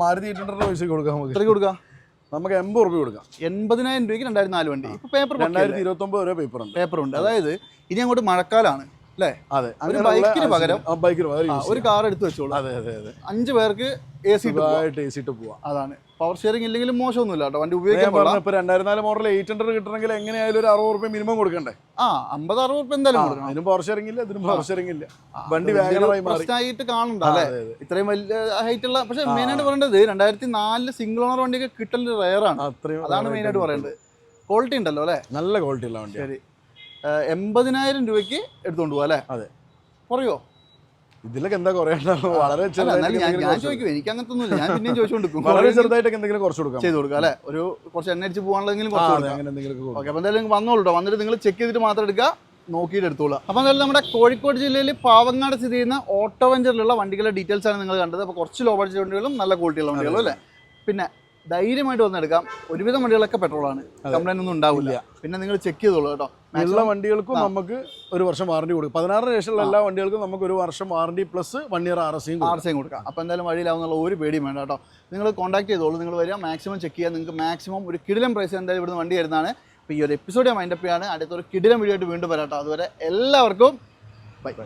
മാരുതി എയ്റ്റ് ഹൺഡ്രഡ് പൈസ കൊടുക്കാം നമുക്ക്. എത്രയ്ക്ക് കൊടുക്കാം? നമുക്ക് എൺപത് രൂപ കൊടുക്കാം. എൺപതിനായിരം രൂപയ്ക്ക് രണ്ടായിരത്തി നാല് വണ്ടി. ഇപ്പൊ പേപ്പർ രണ്ടായിരത്തി ഇരുപത്തി ഒമ്പത് വരെ പേപ്പർ ഉണ്ട്. പേപ്പർ ഉണ്ട്. അതായത് ഇനി അങ്ങോട്ട് മഴക്കാലാണ് അല്ലേ? അതെ. ഒരു ബൈക്കിന് പകരം ബൈക്കിന് ഒരു കാർ എടുത്ത് വെച്ചോളൂ. അതെ അതെ അതെ. അഞ്ച് പേർക്ക് എ സി ആയിട്ട് എ സി ഇട്ട് പോവാം. അതാണ്. പവർ ഷെയറിംഗ് ഇല്ലെങ്കിലും മോശമൊന്നുമില്ല കേട്ടോ. വണ്ടി ഉപയോഗിക്കാൻ പറഞ്ഞു ഇപ്പൊ രണ്ടായിരത്തി നാല് മോഡൽ എയ്റ്റ് ഹൺഡ്രഡ് കിട്ടണമെങ്കിൽ എങ്ങനെയായാലും ഒരു അറുപത് റുപ്യ മിനിമം കൊടുക്കണ്ടേ? ആ അമ്പത് അറുപത് റുപ്യ എന്തായാലും കൊടുക്കണം. അതിനും പവർ ഷെയറിംഗ് ഇല്ല ഇതിനും പവർ ഷെയറിംഗ് ഇല്ല. വണ്ടി പ്രശ്നമായിട്ട് കാണണ്ട അല്ലേ. ഇത്രയും വലിയ ഹൈറ്റ് ഉള്ള പക്ഷെ മെയിൻ ആയിട്ട് പറയേണ്ടത് രണ്ടായിരത്തി നാലിൽ സിംഗിൾ ഓണർ വണ്ടിയൊക്കെ കിട്ടൽ റയറാണ് അതാണ് മെയിൻ ആയിട്ട് പറയേണ്ടത്. ക്വാളിറ്റി ഉണ്ടല്ലോ അല്ലേ? നല്ല ക്വാളിറ്റി ഉള്ള വണ്ടി ശരി. എൺപതിനായിരം രൂപയ്ക്ക് എടുത്തോണ്ട് പോവാ അല്ലേ? അതെ. കുറയോ? ഇതിലൊക്കെ എന്താ കുറയണ്ടോ വളരെ ഞാൻ ചോദിക്കും. എനിക്ക് അങ്ങനത്തെ ഒന്നുമില്ല ഞാൻ പിന്നെയും ചോദിച്ചുകൊണ്ടിരിക്കും വളരെ ചെറുതായിട്ടൊക്കെ എന്തെങ്കിലും കുറച്ച് കൊടുക്കാം. ചെയ്ത് കൊടുക്കാം അല്ലേ? ഒരു കുറച്ച് എണ്ണ അടിച്ച് പോകാനുള്ളതെങ്കിലും കുറച്ച് അങ്ങനെ എന്തെങ്കിലും ഓക്കെ അപ്പോൾ എന്തായാലും വന്നോളൂ വന്നിട്ട് നിങ്ങൾ ചെക്ക് ചെയ്തിട്ട് മാത്രം എടുക്കുക നോക്കിയിട്ട് എടുത്തോളൂ. അപ്പോൾ എന്തായാലും നമ്മുടെ കോഴിക്കോട് ജില്ലയിൽ പാവങ്ങാട് സ്ഥിതി ചെയ്യുന്ന ഓട്ടോ വെഞ്ചറിലുള്ള വണ്ടികളുടെ ഡീറ്റെയിൽസ് ആണ് നിങ്ങൾ കണ്ടത്. അപ്പോൾ കുറച്ച് ലോ ബഡ്ജറ്റ് വണ്ടികളും നല്ല ക്വാളിറ്റിയുള്ള വണ്ടികളും അല്ലേ? പിന്നെ ധൈര്യമായിട്ട് വന്നെടുക്കാം ഒരുവിധം വണ്ടികളൊക്കെ പെട്രോളാണ്. കംപ്ലൈന്റ് ഒന്നും ഉണ്ടാവില്ല. പിന്നെ നിങ്ങൾ ചെക്ക് ചെയ്തോളൂ കേട്ടോ. എല്ലാ വണ്ടികൾക്കും നമുക്ക് ഒരു വർഷം വാറണ്ടി കൊടുക്കും. പതിനാറിന് ശേഷമുള്ള എല്ലാ വണ്ടികൾക്കും നമുക്ക് ഒരു വർഷം warranty plus one year R S R സിയും കൊടുക്കാം. അപ്പോൾ എന്തായാലും വഴിയിലാവുന്നുള്ള ഒരു പേടിയും വേണ്ട കേട്ടോ. നിങ്ങൾ കോൺടാക്ട് ചെയ്തോളൂ. നിങ്ങൾ വരിക. മാക്സിമം ചെക്ക് ചെയ്യുക നിങ്ങൾക്ക് മാക്സിമം ഒരു കിടിലം പ്രൈസ് എന്തായാലും ഇവിടുന്ന് വണ്ടി വരുന്നതാണ്. അപ്പോൾ ഈ ഒരു എപ്പിസോഡ് ഞാൻ മൈൻഡപ്പ് ചെയ്യാണ്. അടുത്തൊരു കിടിലം വീഡിയോ ആയിട്ട് വീണ്ടും വരാം കേട്ടോ. അതുവരെ എല്ലാവർക്കും ബൈ ബൈ